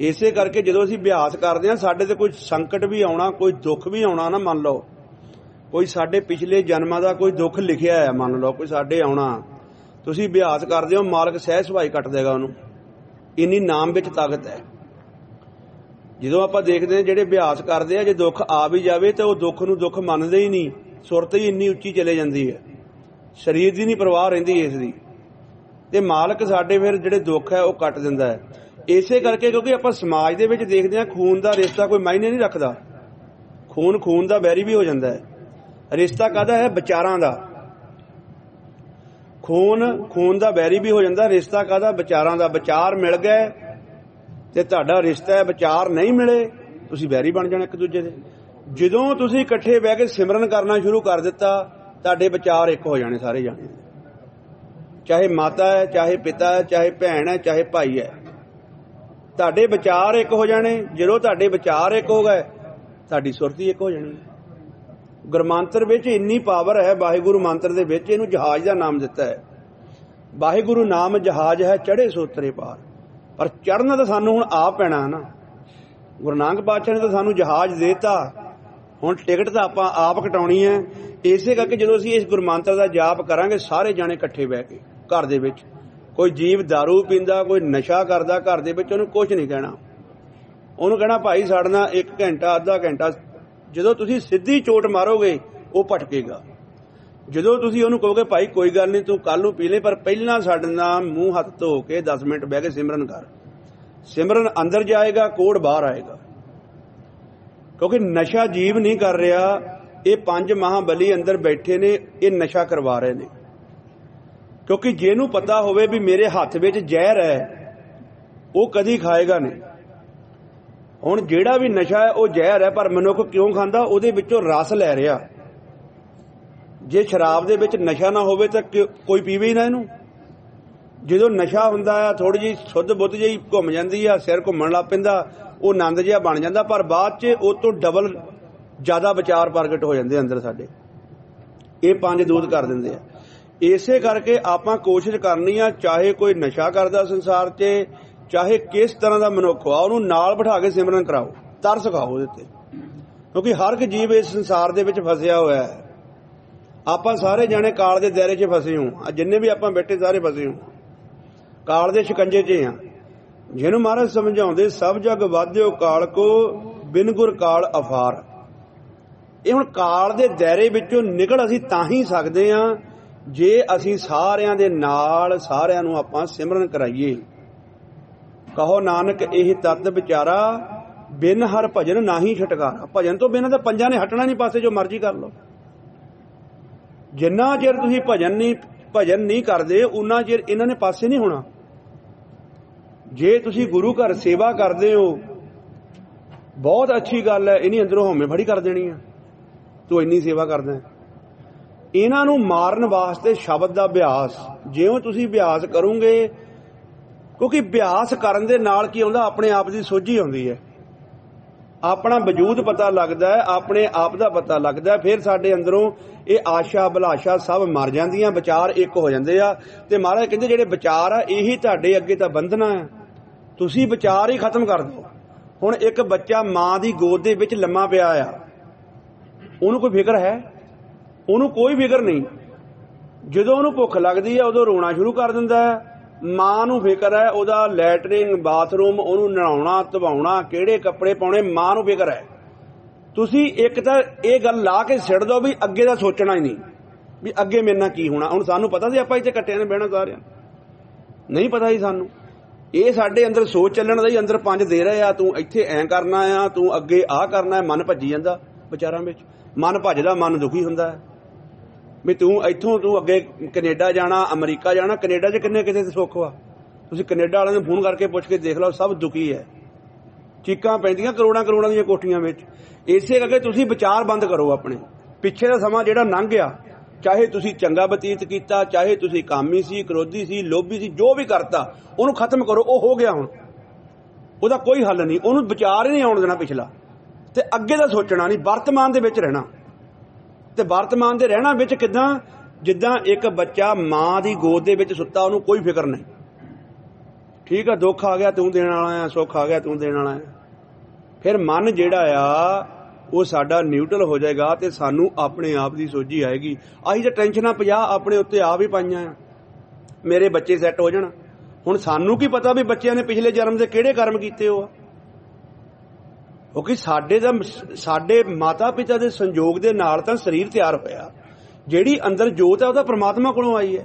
ਇਸੇ ਕਰਕੇ ਜਦੋਂ ਅਸੀਂ ਅਭਿਆਸ ਕਰਦੇ ਆ ਸਾਡੇ ਤੇ ਕੋਈ ਸੰਕਟ ਵੀ ਆਉਣਾ, ਕੋਈ ਦੁੱਖ ਵੀ ਆਉਣਾ ਨਾ ਮੰਨ ਲਓ। ਕੋਈ ਸਾਡੇ ਪਿਛਲੇ ਜਨਮਾਂ ਦਾ ਕੋਈ ਦੁੱਖ ਲਿਖਿਆ ਹੈ ਮੰਨ ਲਓ, ਕੋਈ ਸਾਡੇ ਆਉਣਾ। ਤੁਸੀਂ ਅਭਿਆਸ ਕਰਦੇ ਹੋ, ਮਾਲਕ ਸਹਿ ਸੁਭਾਈ ਕੱਟ ਦੇਗਾ ਉਹਨੂੰ। ਇੰਨੀ ਨਾਮ ਵਿੱਚ ਤਾਕਤ ਹੈ। ਜਦੋਂ ਆਪਾਂ ਦੇਖਦੇ ਹਾਂ, ਜਿਹੜੇ ਅਭਿਆਸ ਕਰਦੇ ਆ, ਜੇ ਦੁੱਖ ਆ ਵੀ ਜਾਵੇ, ਤਾਂ ਉਹ ਦੁੱਖ ਨੂੰ ਦੁੱਖ ਮੰਨਦੇ ਹੀ ਨਹੀਂ। ਸੁਰਤ ਹੀ ਇੰਨੀ ਉੱਚੀ ਚਲੇ ਜਾਂਦੀ ਹੈ। ਸਰੀਰ ਦੀ ਨਹੀਂ ਪਰਵਾਹ ਰਹਿੰਦੀ ਇਸ ਦੀ। ਤੇ ਮਾਲਕ ਸਾਡੇ ਫਿਰ ਜਿਹੜੇ ਦੁੱਖ ਹੈ, ਉਹ ਕੱਟ ਦਿੰਦਾ ਹੈ। ਇਸੇ ਕਰਕੇ ਕਿਉਂਕਿ ਆਪਾਂ ਸਮਾਜ ਦੇ ਵਿੱਚ ਦੇਖਦੇ ਹਾਂ, ਖੂਨ ਦਾ ਰਿਸ਼ਤਾ ਕੋਈ ਮਾਇਨੇ ਨਹੀਂ ਰੱਖਦਾ। ਖੂਨ ਖੂਨ ਦਾ ਬੈਰੀ ਵੀ ਹੋ ਜਾਂਦਾ ਹੈ। ਰਿਸ਼ਤਾ ਕਾਦਾ ਹੈ? ਵਿਚਾਰਾਂ ਦਾ। ਖੂਨ ਖੂਨ ਦਾ ਵੈਰੀ ਵੀ ਹੋ ਜਾਂਦਾ, ਰਿਸ਼ਤਾ ਕਾਦਾ ਵਿਚਾਰਾਂ ਦਾ। ਵਿਚਾਰ ਮਿਲ ਗਏ ਤੇ ਤੁਹਾਡਾ ਰਿਸ਼ਤਾ ਹੈ, ਵਿਚਾਰ ਨਹੀਂ ਮਿਲੇ, ਤੁਸੀਂ ਬੈਰੀ ਬਣ ਜਾਣਾ ਇੱਕ ਦੂਜੇ ਦੇ। ਜਦੋਂ ਤੁਸੀਂ ਇਕੱਠੇ ਬਹਿ ਕੇ ਸਿਮਰਨ ਕਰਨਾ ਸ਼ੁਰੂ ਕਰ ਦਿੱਤਾ ਤੁਹਾਡੇ ਵਿਚਾਰ ਇੱਕ ਹੋ ਜਾਣੇ ਸਾਰੇ ਜਾਣੇ। ਚਾਹੇ ਮਾਤਾ ਹੈ, ਚਾਹੇ ਪਿਤਾ ਹੈ, ਚਾਹੇ ਭੈਣ ਹੈ, ਚਾਹੇ ਭਾਈ ਹੈ। ਤੁਹਾਡੇ ਵਿਚਾਰ ਇੱਕ ਹੋ ਜਾਣੇ, ਜਦੋਂ ਤੁਹਾਡੇ ਵਿਚਾਰ ਇੱਕ ਹੋ ਗਏ, ਤੁਹਾਡੀ ਸੁਰਤੀ ਇੱਕ ਹੋ ਜਾਣੀ। ਗੁਰਮੰਤਰ ਵਿੱਚ ਇੰਨੀ ਪਾਵਰ ਹੈ, ਵਾਹਿਗੁਰੂ ਮੰਤਰ ਦੇ ਵਿੱਚ ਇਹਨੂੰ ਜਹਾਜ਼ ਦਾ ਨਾਮ ਦਿੱਤਾ ਹੈ। ਵਾਹਿਗੁਰੂ ਨਾਮ ਜਹਾਜ਼ ਹੈ ਚੜੇ ਸੋਤਰੇ ਪਾਰ। ਪਰ ਚੜਨਾ ਤਾਂ ਸਾਨੂੰ ਹੁਣ ਆਪ ਪੈਣਾ ਨਾ। ਗੁਰੂ ਨਾਨਕ ਪਾਤਸ਼ਾਹ ਨੇ ਤਾਂ ਸਾਨੂੰ ਜਹਾਜ਼ ਦੇਤਾ। ਹੁਣ ਟਿਕਟ ਤਾਂ ਆਪਾਂ ਆਪ ਕਟਾਉਣੀ ਹੈ। ਇਸੇ ਕਰਕੇ ਜਦੋਂ ਅਸੀਂ ਇਸ ਗੁਰਮੰਤਰ ਦਾ ਜਾਪ ਕਰਾਂਗੇ, ਸਾਰੇ ਜਾਣੇ ਇਕੱਠੇ ਬਹਿ ਕੇ ਘਰ ਦੇ ਵਿੱਚ। ਕੋਈ ਜੀਵ दारू ਪੀਂਦਾ, ਕੋਈ ਨਸ਼ਾ ਕਰਦਾ ਘਰ ਦੇ ਵਿੱਚ, ਉਹਨੂੰ ਕੁਝ ਨਹੀਂ ਕਹਿਣਾ। ਉਹਨੂੰ ਕਹਿਣਾ, ਭਾਈ ਸਾਡਨਾ 1 ਘੰਟਾ, ਅੱਧਾ ਘੰਟਾ, ਜਦੋਂ ਤੁਸੀਂ ਸਿੱਧੀ ਚੋਟ ਮਾਰੋਗੇ, ਉਹ ਭਟਕੇਗਾ। ਜਦੋਂ ਤੁਸੀਂ ਉਹਨੂੰ ਕਹੋਗੇ, ਭਾਈ, ਕੋਈ ਗੱਲ ਨਹੀਂ, ਤੂੰ ਕੱਲ ਨੂੰ ਪੀ ਲੈ, ਪਰ ਪਹਿਲਾਂ ਸਾਡੇ ਨਾਲ ਮੂੰਹ ਹੱਥ ਧੋ ਕੇ 10 ਮਿੰਟ ਬਹਿ ਕੇ ਸਿਮਰਨ ਕਰ। ਸਿਮਰਨ ਅੰਦਰ ਜਾਏਗਾ, ਕੋੜ ਬਾਹਰ ਆਏਗਾ। ਕਿਉਂਕਿ ਨਸ਼ਾ ਜੀਵ ਨਹੀਂ ਕਰ ਰਿਹਾ ਇਹ ਪੰਜ ਮਹਾਬਲੀ ਅੰਦਰ ਬੈਠੇ ਨੇ, ਇਹ ਨਸ਼ਾ ਕਰਵਾ ਰਹੇ ਨੇ। ਕਿਉਂਕਿ ਜਿਹਨੂੰ ਪਤਾ ਹੋਵੇ ਵੀ ਮੇਰੇ ਹੱਥ ਵਿੱਚ ਜ਼ਹਿਰ ਹੈ, ਉਹ ਕਦੀ ਖਾਏਗਾ ਨਹੀਂ। ਹੁਣ ਜਿਹੜਾ ਵੀ ਨਸ਼ਾ ਹੈ, ਉਹ ਜ਼ਹਿਰ ਹੈ, ਪਰ ਮਨੁੱਖ ਕਿਉਂ ਖਾਂਦਾ? ਉਹਦੇ ਵਿੱਚੋਂ ਰਸ ਲੈ ਰਿਹਾ। ਜੇ ਸ਼ਰਾਬ ਦੇ ਵਿੱਚ ਨਸ਼ਾ ਨਾ ਹੋਵੇ ਤਾਂ ਕੋਈ ਪੀਵੇ ਹੀ ਨਾ ਇਹਨੂੰ। ਜਦੋਂ ਨਸ਼ਾ ਹੁੰਦਾ ਆ ਥੋੜੀ ਜਿਹੀ ਸੁੱਧ ਬੁੱਧ ਜਿਹੀ ਘੁੰਮ ਜਾਂਦੀ ਆ, ਸਿਰ ਘੁੰਮਣ ਲੱਗ ਪੈਂਦਾ, ਉਹ ਆਨੰਦ ਜਿਹਾ ਬਣ ਜਾਂਦਾ, ਪਰ ਬਾਅਦ 'ਚ ਉਹ ਤੋਂ ਡਬਲ ਜ਼ਿਆਦਾ ਵਿਚਾਰ ਪ੍ਰਗਟ ਹੋ ਜਾਂਦੇ ਅੰਦਰ ਸਾਡੇ। ਇਹ ਪੰਜ ਦੂਤ ਕਰ ਦਿੰਦੇ ਆ। ਇਸੇ ਕਰਕੇ ਆਪਾਂ ਕੋਸ਼ਿਸ਼ ਕਰਨੀ ਆ, ਚਾਹੇ ਕੋਈ ਨਸ਼ਾ ਕਰਦਾ ਸੰਸਾਰ 'ਚ, ਚਾਹੇ ਕਿਸ ਤਰ੍ਹਾਂ ਦਾ ਮਨੁੱਖ ਆ, ਉਹਨੂੰ ਨਾਲ ਬਿਠਾ ਕੇ ਸਿਮਰਨ ਕਰਾਓ, ਤਰਸ ਖਾਓ ਉਹਦੇ ਤੇ। ਕਿਉਂਕਿ ਹਰ ਇੱਕ ਜੀਵ ਇਸ ਸੰਸਾਰ ਦੇ ਵਿੱਚ ਫਸਿਆ ਹੋਇਆ ਹੈ। ਆਪਾਂ ਸਾਰੇ ਜਾਣੇ ਕਾਲ ਦੇ ਦਾਇਰੇ 'ਚ ਫਸੇ ਹਾਂ। ਜਿੰਨੇ ਵੀ ਆਪਾਂ ਬੈਠੇ ਸਾਰੇ ਫਸੇ ਹਾਂ। ਕਾਲ ਦੇ ਸ਼ਿਕੰਜੇ 'ਚ ਹਾਂ। ਜਿਹਨੂੰ ਮਹਾਰਾਜ ਸਮਝਾਉਂਦੇ, ਸਭ ਜਗ ਵਾਧਿਓ ਕਾਲ ਕੋ, ਬਿਨ ਗੁਰ ਕਾਲ ਅਫਾਰ। ਇਹ ਹੁਣ ਕਾਲ ਦੇ ਦਾਇਰੇ ਵਿੱਚੋਂ ਨਿਕਲ ਅਸੀਂ ਤਾਂ ਹੀ ਸਕਦੇ ਹਾਂ ਜੇ ਅਸੀਂ ਸਾਰਿਆਂ ਦੇ ਨਾਲ ਸਾਰਿਆਂ ਨੂੰ ਆਪਾਂ ਸਿਮਰਨ ਕਰਾਈਏ। ਕਹੋ ਨਾਨਕ, ਇਹ ਤਤ ਵਿਚਾਰਾ ਬਿਨ ਹਰ ਭਜਨ ਨਾਹੀ ਛਟਕਾਰਾ। ਭਜਨ ਤੋਂ ਬਿਨਾਂ ਤਾਂ ਪੰਜਾਂ ਨੇ ਹਟਣਾ ਨਹੀਂ, ਪਾਸੇ ਜੋ ਮਰਜ਼ੀ ਕਰ ਲਓ। ਜਿੰਨਾ ਚਿਰ ਤੁਸੀਂ ਭਜਨ ਨਹੀਂ ਭਜਨ ਨਹੀਂ ਕਰਦੇ, ਉਨਾ ਚਿਰ ਇਹਨਾਂ ਨੇ ਪਾਸੇ ਨਹੀਂ ਹੋਣਾ। ਜੇ ਤੁਸੀਂ ਗੁਰੂ ਘਰ ਸੇਵਾ ਕਰਦੇ ਹੋ, ਬਹੁਤ ਅੱਛੀ ਗੱਲ ਹੈ, ਇਹਨੀ ਅੰਦਰੋਂ ਹਉਮੈ ਫੜੀ ਕਰ ਦੇਣੀ ਹੈ ਤੂੰ ਇੰਨੀ ਸੇਵਾ ਕਰਦਾ ਇਹਨਾਂ ਨੂੰ ਮਾਰਨ ਵਾਸਤੇ ਸ਼ਬਦ ਦਾ ਅਭਿਆਸ, ਜਿਉਂ ਤੁਸੀਂ ਅਭਿਆਸ ਕਰੋਗੇ, ਕਿਉਂਕਿ ਅਭਿਆਸ ਕਰਨ ਦੇ ਨਾਲ ਕੀ ਆਉਂਦਾ ਆਪਣੇ ਆਪ ਦੀ ਸੋਝੀ ਆਉਂਦੀ ਹੈ। ਆਪਣਾ ਵਜੂਦ ਪਤਾ ਲੱਗਦਾ ਹੈ, ਆਪਣੇ ਆਪ ਦਾ ਪਤਾ ਲੱਗਦਾ ਫਿਰ ਸਾਡੇ ਅੰਦਰੋਂ ਇਹ ਆਸ਼ਾ ਅਭਿਲਾਸ਼ਾ ਸਭ ਮਰ ਜਾਂਦੀਆਂ, ਵਿਚਾਰ ਇੱਕ ਹੋ ਜਾਂਦੇ ਆ। ਤੇ ਮਹਾਰਾਜ ਕਹਿੰਦੇ, ਜਿਹੜੇ ਵਿਚਾਰ ਆ, ਇਹੀ ਤੁਹਾਡੇ ਅੱਗੇ ਤਾਂ ਬੰਧਨਾ ਹੈ। ਤੁਸੀਂ ਵਿਚਾਰ ਹੀ ਖਤਮ ਕਰ ਦਿਓ। ਹੁਣ ਇੱਕ ਬੱਚਾ ਮਾਂ ਦੀ ਗੋਦ ਦੇ ਵਿੱਚ ਲੰਮਾ ਪਿਆ ਆ। ਉਹਨੂੰ ਕੋਈ ਫਿਕਰ ਹੈ? ਉਹਨੂੰ ਕੋਈ ਫਿਕਰ ਨਹੀਂ। ਜਦੋਂ ਉਹਨੂੰ ਭੁੱਖ ਲੱਗਦੀ ਹੈ, ਉਦੋਂ ਰੋਣਾ ਸ਼ੁਰੂ ਕਰ ਦਿੰਦਾ ਹੈ। ਮਾਂ ਨੂੰ ਫਿਕਰ ਹੈ, ਉਹਦਾ ਲੈਟਰਿੰਗ, ਬਾਥਰੂਮ, ਉਹਨੂੰ ਨਹਾਉਣਾ, ਧਵਾਉਣਾ, ਕਿਹੜੇ ਕੱਪੜੇ ਪਾਉਣੇ, ਮਾਂ ਨੂੰ ਫਿਕਰ ਹੈ। ਤੁਸੀਂ ਇੱਕ ਤਾਂ ਇਹ ਗੱਲ ਲਾ ਕੇ ਛੱਡ ਦਿਓ ਵੀ ਅੱਗੇ ਦਾ ਸੋਚਣਾ ਹੀ ਨਹੀਂ, ਵੀ ਅੱਗੇ ਮੇਰੇ ਨਾਲ ਕੀ ਹੋਣਾ। ਹੁਣ ਸਾਨੂੰ ਪਤਾ ਸੀ ਆਪਾਂ ਇੱਥੇ ਇਕੱਠਿਆਂ ਨੇ ਬਹਿਣਾ ਸਾਰਿਆਂ ਨਹੀਂ ਪਤਾ ਸੀ ਸਾਨੂੰ। ਇਹ ਸਾਡੇ ਅੰਦਰ ਸੋਚ ਚੱਲਣ ਦਾ ਹੀ ਅੰਦਰ ਪੰਜ ਦੇ ਰਹੇ ਆ। ਤੂੰ ਇੱਥੇ ਐਂ ਕਰਨਾ ਆ, ਤੂੰ ਅੱਗੇ ਆਹ ਕਰਨਾ ਹੈ, ਮਨ ਭੱਜੀ ਜਾਂਦਾ ਵਿਚਾਰਾਂ ਵਿੱਚ। ਮਨ ਭੱਜਦਾ, ਮਨ ਦੁਖੀ ਹੁੰਦਾ ਹੈ। ਵੀ ਤੂੰ ਇੱਥੋਂ, ਤੂੰ ਅੱਗੇ ਕੈਨੇਡਾ ਜਾਣਾ, ਅਮਰੀਕਾ ਜਾਣਾ, ਕੈਨੇਡਾ 'ਚ ਕਿੰਨੇ ਕਿਸੇ ਸੁੱਖ ਵਾ? ਤੁਸੀਂ ਕੈਨੇਡਾ ਵਾਲਿਆਂ ਨੂੰ ਫੋਨ ਕਰਕੇ ਪੁੱਛ ਕੇ ਦੇਖ ਲਓ, ਸਭ ਦੁਖੀ ਹੈ। ਚੀਕਾਂ ਪੈਂਦੀਆਂ ਕਰੋੜਾਂ ਕਰੋੜਾਂ ਦੀਆਂ ਕੋਠੀਆਂ ਵਿੱਚ। ਇਸੇ ਕਰਕੇ ਤੁਸੀਂ ਵਿਚਾਰ ਬੰਦ ਕਰੋ ਆਪਣੇ। ਪਿੱਛੇ ਦਾ ਸਮਾਂ ਜਿਹੜਾ ਲੰਘ ਗਿਆ, ਚਾਹੇ ਤੁਸੀਂ ਚੰਗਾ ਬਤੀਤ ਕੀਤਾ, ਚਾਹੇ ਤੁਸੀਂ ਕਾਮੀ ਸੀ, ਕ੍ਰੋਧੀ ਸੀ, ਲੋਭੀ ਸੀ, ਜੋ ਵੀ ਕਰਤਾ, ਉਹਨੂੰ ਖਤਮ ਕਰੋ, ਉਹ ਹੋ ਗਿਆ ਹੁਣ। ਉਹਦਾ ਕੋਈ ਹੱਲ ਨਹੀਂ। ਉਹਨੂੰ ਵਿਚਾਰ ਹੀ ਨਹੀਂ ਆਉਣ ਦੇਣਾ ਪਿਛਲਾ। ਤੇ ਅੱਗੇ ਦਾ ਸੋਚਣਾ ਨਹੀਂ, ਵਰਤਮਾਨ ਦੇ ਵਿੱਚ ਰਹਿਣਾ। ਤੇ ਵਰਤਮਾਨ ਦੇ ਰਹਿਣਾ ਵਿੱਚ ਕਿਦਾਂ? ਜਿੱਦਾਂ ਇੱਕ ਬੱਚਾ ਮਾਂ ਦੀ ਗੋਦ ਦੇ ਵਿੱਚ ਸੁੱਤਾ, ਉਹਨੂੰ ਕੋਈ ਫਿਕਰ ਨਹੀਂ। ਠੀਕ ਆ, ਦੁੱਖ ਆ ਗਿਆ, ਤੂੰ ਦੇਣ ਵਾਲਾ ਆ, ਸੁੱਖ ਆ ਗਿਆ, ਤੂੰ ਦੇਣ ਵਾਲਾ ਆ। ਫਿਰ ਮਨ ਜਿਹੜਾ ਆ, ਉਹ ਸਾਡਾ ਨਿਊਟਰਲ ਹੋ ਜਾਏਗਾ ਤੇ ਸਾਨੂੰ ਆਪਣੇ ਆਪ ਦੀ ਸੋਝੀ ਆਏਗੀ। ਆਹੀ ਜੇ ਟੈਨਸ਼ਨਾਂ 50 ਆਪਣੇ ਉੱਤੇ ਆ ਵੀ ਪਾਈਆਂ ਆ। ਮੇਰੇ ਬੱਚੇ ਸੈੱਟ ਹੋ ਜਾਣ। ਹੁਣ ਸਾਨੂੰ ਕੀ ਪਤਾ ਵੀ ਬੱਚਿਆਂ ਨੇ ਪਿਛਲੇ ਜਨਮ ਦੇ ਕਿਹੜੇ ਕਰਮ ਕੀਤੇ ਹੋ? ਆ ਕਿਉਂਕਿ ਸਾਡੇ ਦਾ ਸਾਡੇ ਮਾਤਾ ਪਿਤਾ ਦੇ ਸੰਯੋਗ ਦੇ ਨਾਲ ਤਾਂ ਸਰੀਰ ਤਿਆਰ ਹੋਇਆ। ਜਿਹੜੀ ਅੰਦਰ ਜੋਤ ਹੈ ਉਹਦਾ ਪ੍ਰਮਾਤਮਾ ਕੋਲੋਂ ਆਈ ਹੈ।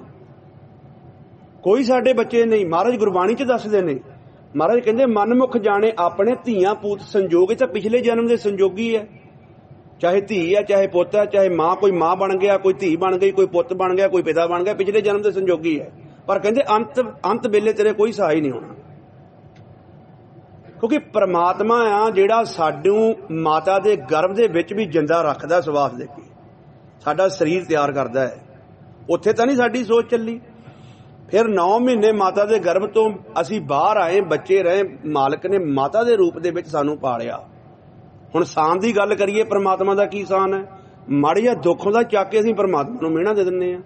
ਕੋਈ ਸਾਡੇ ਬੱਚੇ ਨਹੀਂ। ਮਹਾਰਾਜ ਗੁਰਬਾਣੀ 'ਚ ਦੱਸਦੇ ਨੇ। ਮਹਾਰਾਜ ਕਹਿੰਦੇ, ਮਨਮੁਖ ਜਾਣੇ ਆਪਣੇ ਧੀਆਂ ਪੂਤ ਸੰਜੋਗ ਇਹ ਤਾਂ ਪਿਛਲੇ ਜਨਮ ਦੇ ਸੰਜੋਗੀ ਹੈ। ਚਾਹੇ ਧੀ ਹੈ, ਚਾਹੇ ਪੁੱਤ ਹੈ, ਚਾਹੇ ਮਾਂ, ਕੋਈ ਮਾਂ ਬਣ ਗਿਆ, ਕੋਈ ਧੀ ਬਣ ਗਈ, ਕੋਈ ਪੁੱਤ ਬਣ ਗਿਆ, ਕੋਈ ਪਿਤਾ ਬਣ ਗਿਆ, ਪਿਛਲੇ ਜਨਮ ਦੇ ਸੰਜੋਗੀ ਹੈ। ਪਰ ਕਹਿੰਦੇ, ਅੰਤ ਅੰਤ ਵੇਲੇ ਤੇਰੇ ਕੋਈ ਸਹਾਈ ਨਹੀਂ ਹੋਣਾ। ਕਿਉਂਕਿ ਪ੍ਰਮਾਤਮਾ ਆ ਜਿਹੜਾ ਸਾਨੂੰ ਮਾਤਾ ਦੇ ਗਰਭ ਦੇ ਵਿੱਚ ਵੀ ਜਿੰਦਾ ਰੱਖਦਾ ਸਵਾਸ ਦੇ ਕੇ। ਸਾਡਾ ਸਰੀਰ ਤਿਆਰ ਕਰਦਾ ਹੈ। ਉੱਥੇ ਤਾਂ ਨਹੀਂ ਸਾਡੀ ਸੋਚ ਚੱਲੀ। ਫਿਰ 9 ਮਹੀਨੇ ਮਾਤਾ ਦੇ ਗਰਭ ਤੋਂ ਅਸੀਂ ਬਾਹਰ ਆਏ, ਬੱਚੇ ਰਹੇ, ਮਾਲਕ ਨੇ ਮਾਤਾ ਦੇ ਰੂਪ ਦੇ ਵਿੱਚ ਸਾਨੂੰ ਪਾਲਿਆ। ਹੁਣ ਸਾਨ ਦੀ ਗੱਲ ਕਰੀਏ, ਪ੍ਰਮਾਤਮਾ ਦਾ ਕੀ ਸਾਨ ਹੈ? ਮਾੜੀ ਜਿਹਾ ਦੁੱਖ ਹੁੰਦਾ ਚੱਕ ਕੇ ਅਸੀਂ ਪ੍ਰਮਾਤਮਾ ਨੂੰ ਮਿਹਣਾ ਦੇ ਦਿੰਨੇ ਆ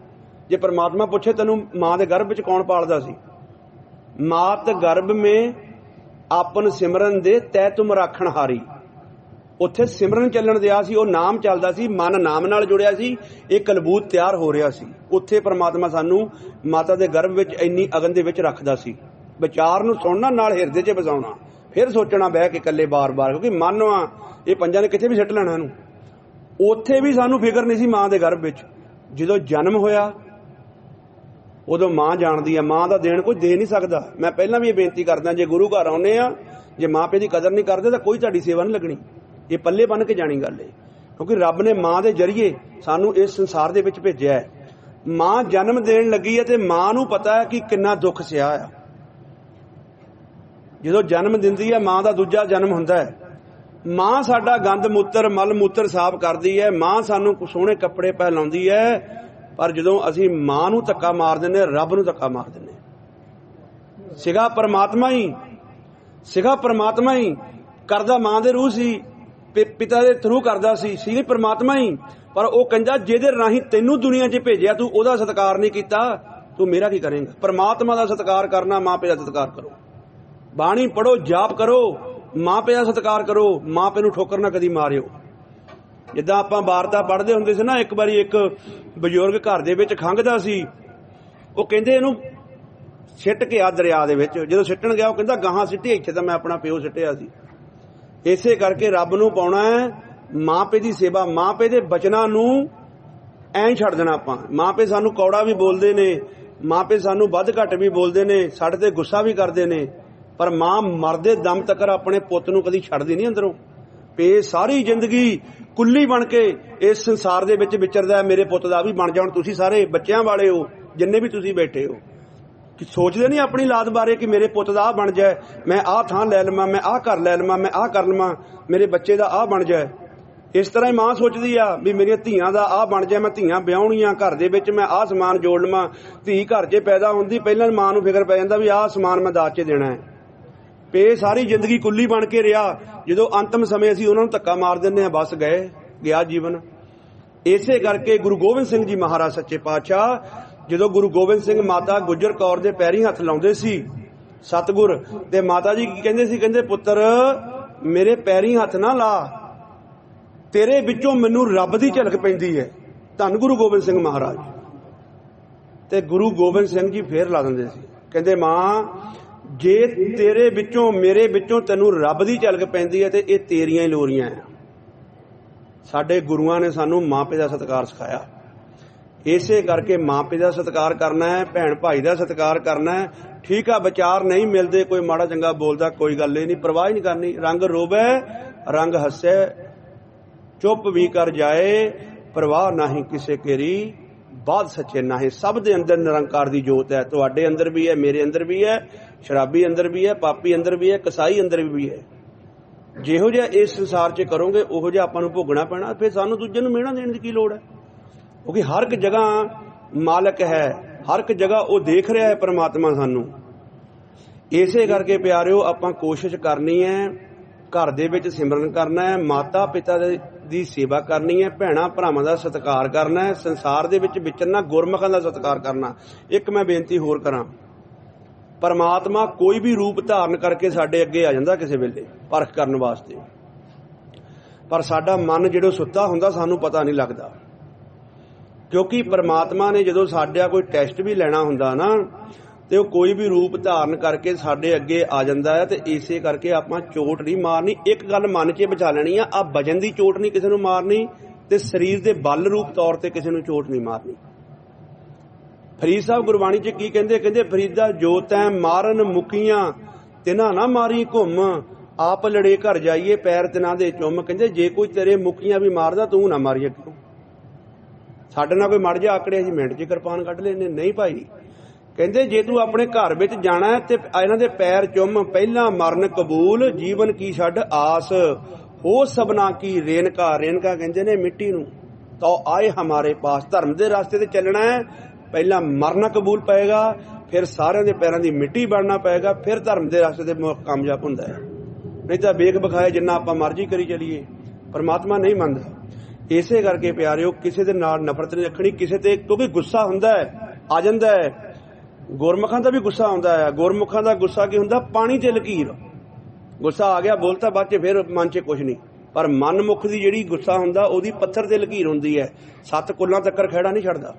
ਜੇ ਪ੍ਰਮਾਤਮਾ ਪੁੱਛੇ, ਤੈਨੂੰ ਮਾਂ ਦੇ ਗਰਭ ਵਿੱਚ ਕੌਣ ਪਾਲਦਾ ਸੀ? ਮਾਤ ਗਰਭ ਮੇ ਆਪਨ ਸਿਮਰਨ ਦੇ ਤੈ ਤੁਮ ਰਾਖਣ ਹਾਰੀ। ਉੱਥੇ ਸਿਮਰਨ ਚੱਲਣ ਦਿਆ ਸੀ, ਉਹ ਨਾਮ ਚੱਲਦਾ ਸੀ, ਮਨ ਨਾਮ ਨਾਲ ਜੁੜਿਆ ਸੀ, ਇਹ ਕਲਬੂਤ ਤਿਆਰ ਹੋ ਰਿਹਾ ਸੀ। ਉੱਥੇ ਪ੍ਰਮਾਤਮਾ ਸਾਨੂੰ ਮਾਤਾ ਦੇ ਗਰਭ ਵਿੱਚ ਇੰਨੀ ਅਗਨ ਦੇ ਵਿੱਚ ਰੱਖਦਾ ਸੀ। ਵਿਚਾਰ ਨੂੰ ਸੁਣਨਾ, ਨਾਲ ਹਿਰਦੇ 'ਚ ਵਸਾਉਣਾ, ਫਿਰ ਸੋਚਣਾ ਬਹਿ ਕੇ ਇਕੱਲੇ ਬਾਰ-ਬਾਰ, ਕਿਉਂਕਿ ਮਨ ਆ ਇਹ ਪੰਜਾਂ ਨੇ ਕਿੱਥੇ ਵੀ ਸਿੱਟ ਲੈਣਾ ਇਹਨੂੰ। ਉੱਥੇ ਵੀ ਸਾਨੂੰ ਫਿਕਰ ਨਹੀਂ ਸੀ ਮਾਂ ਦੇ ਗਰਭ ਵਿੱਚ। ਜਦੋਂ ਜਨਮ ਹੋਇਆ ਉਦੋਂ ਮਾਂ ਜਾਣਦੀ ਆ, ਮਾਂ ਦਾ ਦੇਣ ਕੋਈ ਦੇ ਨਹੀਂ ਸਕਦਾ। ਮੈਂ ਪਹਿਲਾਂ ਵੀ ਇਹ ਬੇਨਤੀ ਕਰਦਾ, ਜੇ ਗੁਰੂ ਘਰ ਆਉਨੇ ਆ, ਜੇ ਮਾਂ ਪਿਓ ਦੀ ਕਦਰ ਨਹੀਂ ਕਰਦੇ, ਤਾਂ ਕੋਈ ਤੁਹਾਡੀ ਸੇਵਾ ਨਹੀਂ ਲੱਗਣੀ। ਇਹ ਪੱਲੇ ਬੰਨ ਕੇ ਜਾਣੀ ਗੱਲ ਏ। ਕਿਉਂਕਿ ਰੱਬ ਨੇ ਮਾਂ ਦੇ ਜਰੀਏ ਸਾਨੂੰ ਇਸ ਸੰਸਾਰ ਦੇ ਵਿੱਚ ਭੇਜਿਆ ਹੈ। ਮਾਂ ਜਨਮ ਦੇਣ ਲੱਗੀ ਹੈ ਤੇ ਮਾਂ ਨੂੰ ਪਤਾ ਹੈ ਕਿ ਕਿੰਨਾ ਦੁੱਖ ਸਿਆ ਆ। ਜਦੋਂ ਜਨਮ ਦਿੰਦੀ ਹੈ, ਮਾਂ ਦਾ ਦੂਜਾ ਜਨਮ ਹੁੰਦਾ ਹੈ। ਮਾਂ ਸਾਡਾ ਗੰਦ, ਮੂਤਰ, ਮਲ, ਮੂਤਰ ਸਾਫ਼ ਕਰਦੀ ਹੈ। ਮਾਂ ਸਾਨੂੰ ਸੋਹਣੇ ਕੱਪੜੇ ਪਹਿਨਾਉਂਦੀ ਹੈ। ਪਰ ਜਦੋਂ ਅਸੀਂ ਮਾਂ ਨੂੰ ਧੱਕਾ ਮਾਰ ਦਿੰਨੇ ਰੱਬ ਨੂੰ ਧੱਕਾ ਮਾਰ ਦਿੰਨੇ ਸਿਗਾ ਪਰਮਾਤਮਾ ਹੀ, ਸਿਗਾ ਪਰਮਾਤਮਾ ਹੀ, ਕਰਦਾ ਮਾਂ ਦੇ ਰੂਹ ਸੀ ਪਿਤਾ ਦੇ ਥਰੂ ਕਰਦਾ ਸੀ ਸੀ ਪਰਮਾਤਮਾ ਹੀ। ਪਰ ਉਹ ਕਹਿੰਦਾ, ਜਿਹਦੇ ਰਾਹੀਂ ਤੈਨੂੰ ਦੁਨੀਆ 'ਚ ਭੇਜਿਆ, ਤੂੰ ਉਹਦਾ ਸਤਿਕਾਰ ਨਹੀਂ ਕੀਤਾ, ਤੂੰ ਮੇਰਾ ਕੀ ਕਰੇਂਗਾ? ਪਰਮਾਤਮਾ ਦਾ ਸਤਿਕਾਰ ਕਰਨਾ, ਮਾਂ ਪਿਓ ਦਾ ਸਤਿਕਾਰ ਕਰੋ। ਬਾਣੀ ਪੜੋ ਜਾਪ ਕਰੋ, ਮਾਂ ਪਿਓ ਦਾ ਸਤਿਕਾਰ ਕਰੋ, ਮਾਂ ਪਿਓ ਨੂੰ ਠੋਕਰ ਨਾ ਕਦੀ ਮਾਰਿਓ। ਜਿੱਦਾਂ ਆਪਾਂ ਵਾਰਤਾ ਪੜ੍ਹਦੇ ਹੁੰਦੇ ਸੀ ਨਾ, ਇੱਕ ਵਾਰੀ ਇੱਕ ਬਜ਼ੁਰਗ ਘਰ ਦੇ ਵਿੱਚ ਖੰਘਦਾ ਸੀ, ਉਹ ਕਹਿੰਦੇ ਇਹਨੂੰ ਸਿੱਟ ਕੇ ਆ ਦਰਿਆ ਦੇ ਵਿੱਚ। ਜਦੋਂ ਸਿੱਟਣ ਗਿਆ, ਉਹ ਕਹਿੰਦਾ ਗਾਹਾਂ ਸਿੱਟੀ, ਇੱਥੇ ਤਾਂ ਮੈਂ ਆਪਣਾ ਪਿਓ ਸਿੱਟਿਆ ਸੀ। ਇਸੇ ਕਰਕੇ ਰੱਬ ਨੂੰ ਪਾਉਣਾ ਹੈ ਮਾਂ ਪਿਓ ਦੀ ਸੇਵਾ ਮਾਂ ਪਿਓ ਦੇ ਬਚਨਾਂ ਨੂੰ ਐਂ ਛੱਡ ਦੇਣਾ ਆਪਾਂ। ਮਾਂ ਪਿਓ ਸਾਨੂੰ ਕੌੜਾ ਵੀ ਬੋਲਦੇ ਨੇ ਮਾਂ ਪਿਓ ਸਾਨੂੰ ਵੱਧ ਘੱਟ ਵੀ ਬੋਲਦੇ ਨੇ, ਸਾਡੇ ਤੇ ਗੁੱਸਾ ਵੀ ਕਰਦੇ ਨੇ, ਪਰ ਮਾਂ ਮਰਦੇ ਦਮ ਤੱਕ ਆਪਣੇ ਪੁੱਤ ਨੂੰ ਕਦੀ ਛੱਡਦੀ ਨਹੀਂ ਅੰਦਰੋਂ। ਪੇ ਸਾਰੀ ਜ਼ਿੰਦਗੀ ਕੁੱਲੀ ਬਣ ਕੇ ਇਸ ਸੰਸਾਰ ਦੇ ਵਿੱਚ ਵਿਚਰਦਾ ਮੇਰੇ ਪੁੱਤ ਦਾ ਵੀ ਬਣ ਜਾਣ। ਤੁਸੀਂ ਸਾਰੇ ਬੱਚਿਆਂ ਵਾਲੇ ਹੋ, ਜਿੰਨੇ ਵੀ ਤੁਸੀਂ ਬੈਠੇ ਹੋ। ਕਿ ਸੋਚਦੇ ਨਹੀਂ ਆਪਣੀ ਲਾਦ ਬਾਰੇ ਕਿ ਮੇਰੇ ਪੁੱਤ ਦਾ ਆ ਬਣ ਜਾਏ। ਮੈਂ ਆਹ ਥਾਂ ਲੈ ਲਵਾਂ, ਮੈਂ ਆਹ ਕਰ ਲੈ ਲਵਾਂ, ਮੈਂ ਆਹ ਕਰ ਲਵਾਂ। ਮੇਰੇ ਬੱਚੇ ਦਾ ਆ ਬਣ ਜਾਏ। ਇਸ ਤਰ੍ਹਾਂ ਹੀ ਮਾਂ ਸੋਚਦੀ ਆ ਵੀ ਮੇਰੀਆਂ ਧੀਆਂ ਦਾ ਆ ਬਣ ਜਾਏ। ਮੈਂ ਧੀਆਂ ਵਿਆਹਣੀਆਂ ਘਰ ਦੇ ਵਿੱਚ ਮੈਂ ਆਹ ਸਮਾਨ ਜੋੜ ਲਵਾਂ। ਧੀ ਘਰ 'ਚ ਪੈਦਾ ਹੁੰਦੀ, ਪਹਿਲਾਂ ਮਾਂ ਨੂੰ ਫਿਕਰ ਪੈ ਜਾਂਦਾ ਵੀ ਆਹ ਸਮਾਨ ਮੈਂ ਦਾਜ 'ਚ ਦੇਣਾ ਹੈ। ਪੇ ਸਾਰੀ ਜ਼ਿੰਦਗੀ ਕੁੱਲੀ ਬਣ ਕੇ ਰਿਹਾ। ਜਦੋਂ ਅੰਤਮ ਸਮੇਂ ਅਸੀਂ ਉਹਨਾਂ ਨੂੰ ਧੱਕਾ ਮਾਰ ਦਿੰਦੇ ਆ ਬਸ ਗਏ, ਗਿਆ ਜੀਵਨ। ਇਸੇ ਕਰਕੇ ਗੁਰੂ ਗੋਬਿੰਦ ਸਿੰਘ ਜੀ ਮਹਾਰਾਜ ਸੱਚੇ ਪਾਤਸ਼ਾਹ, ਜਦੋਂ ਗੁਰੂ ਗੋਬਿੰਦ ਸਿੰਘ ਮਾਤਾ ਗੁਜਰ ਕੌਰ ਦੇ ਪੈਰੀ ਹੱਥ ਲਾਉਂਦੇ ਸੀ, ਸਤਗੁਰ, ਤੇ ਮਾਤਾ ਜੀ ਕੀ ਕਹਿੰਦੇ ਸੀ? ਕਹਿੰਦੇ, ਪੁੱਤਰ, ਮੇਰੇ ਪੈਰੀ ਹੱਥ ਨਾ ਲਾ। ਤੇਰੇ ਵਿੱਚੋਂ ਮੈਨੂੰ ਰੱਬ ਦੀ ਝਲਕ ਪੈਂਦੀ ਹੈ। ਧੰਨ ਗੁਰੂ ਗੋਬਿੰਦ ਸਿੰਘ ਮਹਾਰਾਜ। ਤੇ ਗੁਰੂ ਗੋਬਿੰਦ ਸਿੰਘ ਜੀ ਫੇਰ ਲਾ ਦਿੰਦੇ ਸੀ। ਕਹਿੰਦੇ, ਮਾਂ ਜੇ ਤੇਰੇ ਵਿੱਚੋਂ, ਮੇਰੇ ਵਿੱਚੋਂ ਤੈਨੂੰ ਰੱਬ ਦੀ ਝਲਕ ਪੈਂਦੀ ਹੈ ਤੇ ਇਹ ਤੇਰੀਆਂ ਹੀ ਲੋਰੀਆਂ ਆ ਸਾਡੇ ਗੁਰੂਆਂ ਨੇ ਸਾਨੂੰ ਮਾਪੇ ਦਾ ਸਤਿਕਾਰ ਸਿਖਾਇਆ। ਇਸੇ ਕਰਕੇ ਮਾਪੇ ਦਾ ਸਤਿਕਾਰ ਕਰਨਾ ਹੈ ਭੈਣ ਭਾਈ ਦਾ ਸਤਿਕਾਰ ਕਰਨਾ ਹੈ। ਠੀਕ ਆ, ਵਿਚਾਰ ਨਹੀਂ ਮਿਲਦੇ, ਕੋਈ ਮਾੜਾ ਚੰਗਾ ਬੋਲਦਾ, ਕੋਈ ਗੱਲ ਹੀ ਨਹੀਂ, ਪਰਵਾਹ ਹੀ ਨਹੀਂ ਕਰਨੀ। ਰੰਗ ਰੋਵੇ, ਰੰਗ ਹੱਸੇ, ਚੁੱਪ ਵੀ ਕਰ ਜਾਏ, ਪਰਵਾਹ ਨਹੀਂ ਕਿਸੇ ਕੇਰੀ ਬਾਦ ਸੱਚੇ ਨਾਹੀਂ। ਸਭ ਦੇ ਅੰਦਰ ਨਿਰੰਕਾਰ ਦੀ ਜੋਤ ਹੈ, ਤੁਹਾਡੇ ਅੰਦਰ ਵੀ ਹੈ, ਮੇਰੇ ਅੰਦਰ ਵੀ ਹੈ। ਸ਼ਰਾਬੀ ਅੰਦਰ ਵੀ ਹੈ, ਪਾਪੀ ਅੰਦਰ ਵੀ ਹੈ, ਕਸਾਈ ਅੰਦਰ ਵੀ ਹੈ। ਜਿਹੋ ਜਿਹਾ ਇਸ ਸੰਸਾਰ 'ਚ ਕਰੋਗੇ, ਉਹੋ ਜਿਹਾ ਆਪਾਂ ਨੂੰ ਭੋਗਣਾ ਪੈਣਾ, ਫਿਰ ਸਾਨੂੰ ਦੂਜੇ ਨੂੰ ਮਿਹਣਾ ਦੇਣ ਦੀ ਕੀ ਲੋੜ ਹੈ? ਕਿਉਂਕਿ ਹਰ ਇੱਕ ਜਗ੍ਹਾ ਮਾਲਕ ਹੈ, ਹਰ ਇੱਕ ਜਗ੍ਹਾ ਉਹ ਦੇਖ ਰਿਹਾ ਹੈ ਪਰਮਾਤਮਾ ਸਾਨੂੰ। ਇਸੇ ਕਰਕੇ ਪਿਆਰਿਓ, ਆਪਾਂ ਕੋਸ਼ਿਸ਼ ਕਰਨੀ ਹੈ, ਘਰ ਦੇ ਵਿੱਚ ਸਿਮਰਨ ਕਰਨਾ ਹੈ, ਮਾਤਾ ਪਿਤਾ ਦੇ- ਦੀ ਸੇਵਾ ਕਰਨੀ ਹੈ, ਭੈਣਾ ਭਰਾਵਾਂ ਦਾ ਸਤਿਕਾਰ ਕਰਨਾ ਹੈ, ਸੰਸਾਰ ਦੇ ਵਿੱਚ ਵਿਚਰਨਾ ਗੁਰਮੁਖਾਂ ਦਾ ਸਤਿਕਾਰ ਕਰਨਾ। ਇੱਕ ਮੈਂ ਬੇਨਤੀ ਹੋਰ ਕਰਾਂ ਪਰਮਾਤਮਾ ਕੋਈ ਵੀ ਰੂਪ ਧਾਰਨ ਕਰਕੇ ਸਾਡੇ ਅੱਗੇ ਆ ਜਾਂਦਾ ਕਿਸੇ ਵੇਲੇ, ਪਰਖ ਕਰਨ ਵਾਸਤੇ। ਪਰ ਸਾਡਾ ਮਨ ਜਦੋਂ ਸੁੱਤਾ ਹੁੰਦਾ, ਸਾਨੂੰ ਪਤਾ ਨਹੀਂ ਲੱਗਦਾ। ਕਿਉਂਕਿ ਪਰਮਾਤਮਾ ਨੇ ਜਦੋਂ ਸਾਡਾ ਕੋਈ ਟੈਸਟ ਵੀ ਲੈਣਾ ਹੁੰਦਾ ਨਾ, ਤੇ ਉਹ ਕੋਈ ਵੀ ਰੂਪ ਧਾਰਨ ਕਰਕੇ ਸਾਡੇ ਅੱਗੇ ਆ ਜਾਂਦਾ ਹੈ, ਤੇ ਇਸੇ ਕਰਕੇ ਆਪਾਂ ਚੋਟ ਨਹੀਂ ਮਾਰਨੀ। ਇੱਕ ਗੱਲ ਮਨ 'ਚ ਬਚਾ ਲੈਣੀ ਆ ਆ ਵਜਨ ਦੀ ਚੋਟ ਨਹੀਂ ਕਿਸੇ ਨੂੰ ਮਾਰਨੀ, ਤੇ ਸਰੀਰ ਦੇ ਬਲ ਰੂਪ ਤੌਰ ਤੇ ਕਿਸੇ ਨੂੰ ਚੋਟ ਨਹੀਂ ਮਾਰਨੀ। ਫਰੀਦ ਸਾਹਿਬ ਗੁਰਬਾਣੀ 'ਚ ਕੀ ਕਹਿੰਦੇ? ਕਹਿੰਦੇ, ਫਰੀਦਾ ਜੋ ਤੈ ਮਾਰਨ ਮੁਕੀਆਂ, ਤਿਨਾ ਨਾ ਮਾਰੀ ਘੁੰਮ। ਆਪ ਲੜੇ ਘਰ ਜਾਈਏ, ਪੈਰ ਤਿਨਾ ਦੇ ਚੁੰਮ। ਕਹਿੰਦੇ, ਜੇ ਕੋਈ ਤੇਰੇ ਮੁਕੀਆਂ ਵੀ ਮਾਰਦਾ, ਤੂੰ ਨਾ ਮਾਰੀ ਕਿਉਂ ਸਾਡੇ ਨਾਲ ਕੋਈ ਮੜ ਜਾ ਆਕੜੇ ਅਸੀਂ ਮਿੰਟ 'ਚ ਕਿਰਪਾਨ ਕੱਢ ਲੈਨੇ ਨਹੀਂ ਭਾਈ। ਕਹਿੰਦੇ, ਜੇ ਤੂੰ ਆਪਣੇ ਘਰ ਵਿੱਚ ਜਾਣਾ ਤੇ ਇਹਨਾਂ ਦੇ ਪੈਰ ਚੁੰਮ, ਪਹਿਲਾਂ ਮਰਨ ਕਬੂਲ, ਜੀਵਨ ਕੀ ਛੱਡ ਆਸ। ਹੋ ਸਬਨਾ ਕੀ ਰੇਨਕਾ? ਰੇਨਕਾ ਕਹਿੰਦੇ ਨੇ ਮਿੱਟੀ ਨੂੰ। ਤਾਂ ਆਏ ਹਮਾਰੇ ਪਾਸ, ਧਰਮ ਦੇ ਰਸਤੇ ਤੇ ਚੱਲਣਾ ਹੈ ਪਹਿਲਾਂ ਮਰਨਾ ਕਬੂਲ ਪਏਗਾ, ਫਿਰ ਸਾਰਿਆਂ ਦੇ ਪੈਰਾਂ ਦੀ ਮਿੱਟੀ ਬਣਨਾ ਪਏਗਾ, ਫਿਰ ਧਰਮ ਦੇ ਰਸਤੇ ਤੇ ਮੁੱਖ ਕਾਮਯਾਬ ਹੁੰਦਾ ਹੈ। ਨਹੀਂ ਤਾਂ ਵੇਖ ਵਿਖਾਏ ਜਿੰਨਾ ਆਪਾਂ ਮਰਜ਼ੀ ਕਰੀ ਚਲੀਏ, ਪਰਮਾਤਮਾ ਨਹੀਂ ਮੰਨਦਾ। ਇਸੇ ਕਰਕੇ ਪਿਆਰਿਓ, ਕਿਸੇ ਦੇ ਨਾਲ ਨਫ਼ਰਤ ਨਹੀਂ ਰੱਖਣੀ, ਕਿਸੇ ਤੇ ਕਿਉਂਕਿ ਗੁੱਸਾ ਹੁੰਦਾ ਹੈ, ਆ ਜਾਂਦਾ ਹੈ। ਗੁਰਮੁਖਾਂ ਦਾ ਵੀ ਗੁੱਸਾ ਆਉਂਦਾ ਹੈ। ਗੁਰਮੁਖਾਂ ਦਾ ਗੁੱਸਾ ਕੀ ਹੁੰਦਾ? ਪਾਣੀ ਤੇ ਲਕੀਰ। ਗੁੱਸਾ ਆ ਗਿਆ, ਬੋਲਤਾ ਬਾਅਦ ਚ ਫਿਰ ਮਨ 'ਚ ਕੁਝ ਨਹੀਂ। ਪਰ ਮਨਮੁਖ ਦੀ ਜਿਹੜੀ ਗੁੱਸਾ ਹੁੰਦਾ, ਉਹਦੀ ਪੱਥਰ ਤੇ ਲਕੀਰ ਹੁੰਦੀ ਹੈ। ਸੱਤ ਕੁੱਲਾਂ ਤੱਕਰ ਖਹਿੜਾ ਨਹੀਂ ਛੱਡਦਾ।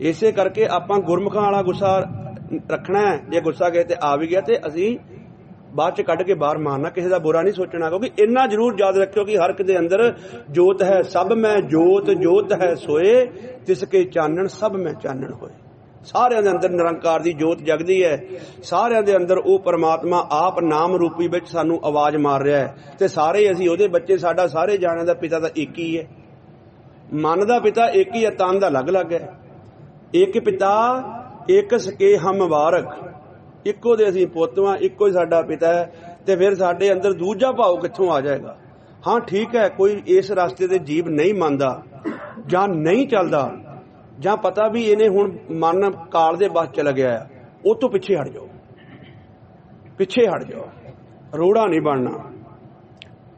ਇਸੇ ਕਰਕੇ ਆਪਾਂ ਗੁਰਮੁਖਾਂ ਵਾਲਾ ਗੁੱਸਾ ਰੱਖਣਾ ਹੈ। ਜੇ ਗੁੱਸਾ ਗਏ ਤੇ ਆ ਵੀ ਗਿਆ ਤੇ ਅਸੀਂ ਬਾਅਦ ਚ ਕੱਢ ਕੇ ਬਾਹਰ ਮਾਰਨਾ, ਕਿਸੇ ਦਾ ਬੁਰਾ ਨਹੀਂ ਸੋਚਣਾ, ਕਿਉਂਕਿ ਇੰਨਾ ਜ਼ਰੂਰ ਯਾਦ ਰੱਖਿਓ ਕਿ ਹਰ ਇੱਕ ਦੇ ਅੰਦਰ ਜੋਤ ਹੈ। ਸਭ ਮੈਂ ਜੋਤ ਜੋਤ ਹੈ ਸੋਏ, ਤਿਸ ਕੇ ਚਾਨਣ, ਸਭ ਮੈਂ ਚਾਨਣ ਹੋਏ। ਸਾਰਿਆਂ ਦੇ ਅੰਦਰ ਨਿਰੰਕਾਰ ਦੀ ਜੋਤ ਜਗਦੀ ਹੈ। ਸਾਰਿਆਂ ਦੇ ਅੰਦਰ ਉਹ ਪਰਮਾਤਮਾ ਆਪ ਨਾਮ ਰੂਪੀ ਵਿੱਚ ਸਾਨੂੰ ਆਵਾਜ਼ ਮਾਰ ਰਿਹਾ ਹੈ। ਤੇ ਸਾਰੇ ਅਸੀਂ ਉਹਦੇ ਬੱਚੇ, ਸਾਡਾ ਸਾਰੇ ਜਾਣਿਆਂ ਦਾ ਪਿਤਾ ਤਾਂ ਇੱਕ ਹੀ ਹੈ। ਮਨ ਦਾ ਪਿਤਾ ਇੱਕ ਹੀ ਹੈ, ਤਨ ਦਾ ਅਲੱਗ-ਅਲੱਗ ਹੈ। ਇੱਕ ਪਿਤਾ, ਇੱਕ ਸਕੇ ਹਮ ਮੁਬਾਰਕ ਇੱਕੋ ਦੇ ਅਸੀਂ ਪੁੱਤਵਾਂ ਇੱਕੋ ਹੀ ਸਾਡਾ ਪਿਤਾ ਹੈ ਤੇ ਫਿਰ ਸਾਡੇ ਅੰਦਰ ਦੂਜਾ ਭਾਵ ਕਿੱਥੋਂ ਆ ਜਾਏਗਾ? ਹਾਂ, ਠੀਕ ਹੈ, ਕੋਈ ਇਸ ਰਸਤੇ ਤੇ ਜੀਵ ਨਹੀਂ ਮੰਨਦਾ ਜਾਂ ਨਹੀਂ ਚੱਲਦਾ ਜਾਂ ਪਤਾ ਵੀ ਇਹਨੇ ਹੁਣ ਮਨ ਕਾਲ ਦੇ ਬਸ ਚਲਾ ਗਿਆ ਹੈ ਉਹ ਤੋਂ ਪਿੱਛੇ ਹਟ ਜਾਓ। ਪਿੱਛੇ ਹਟ ਜਾਓ। ਰੋੜਾ ਨਹੀਂ ਬਣਨਾ।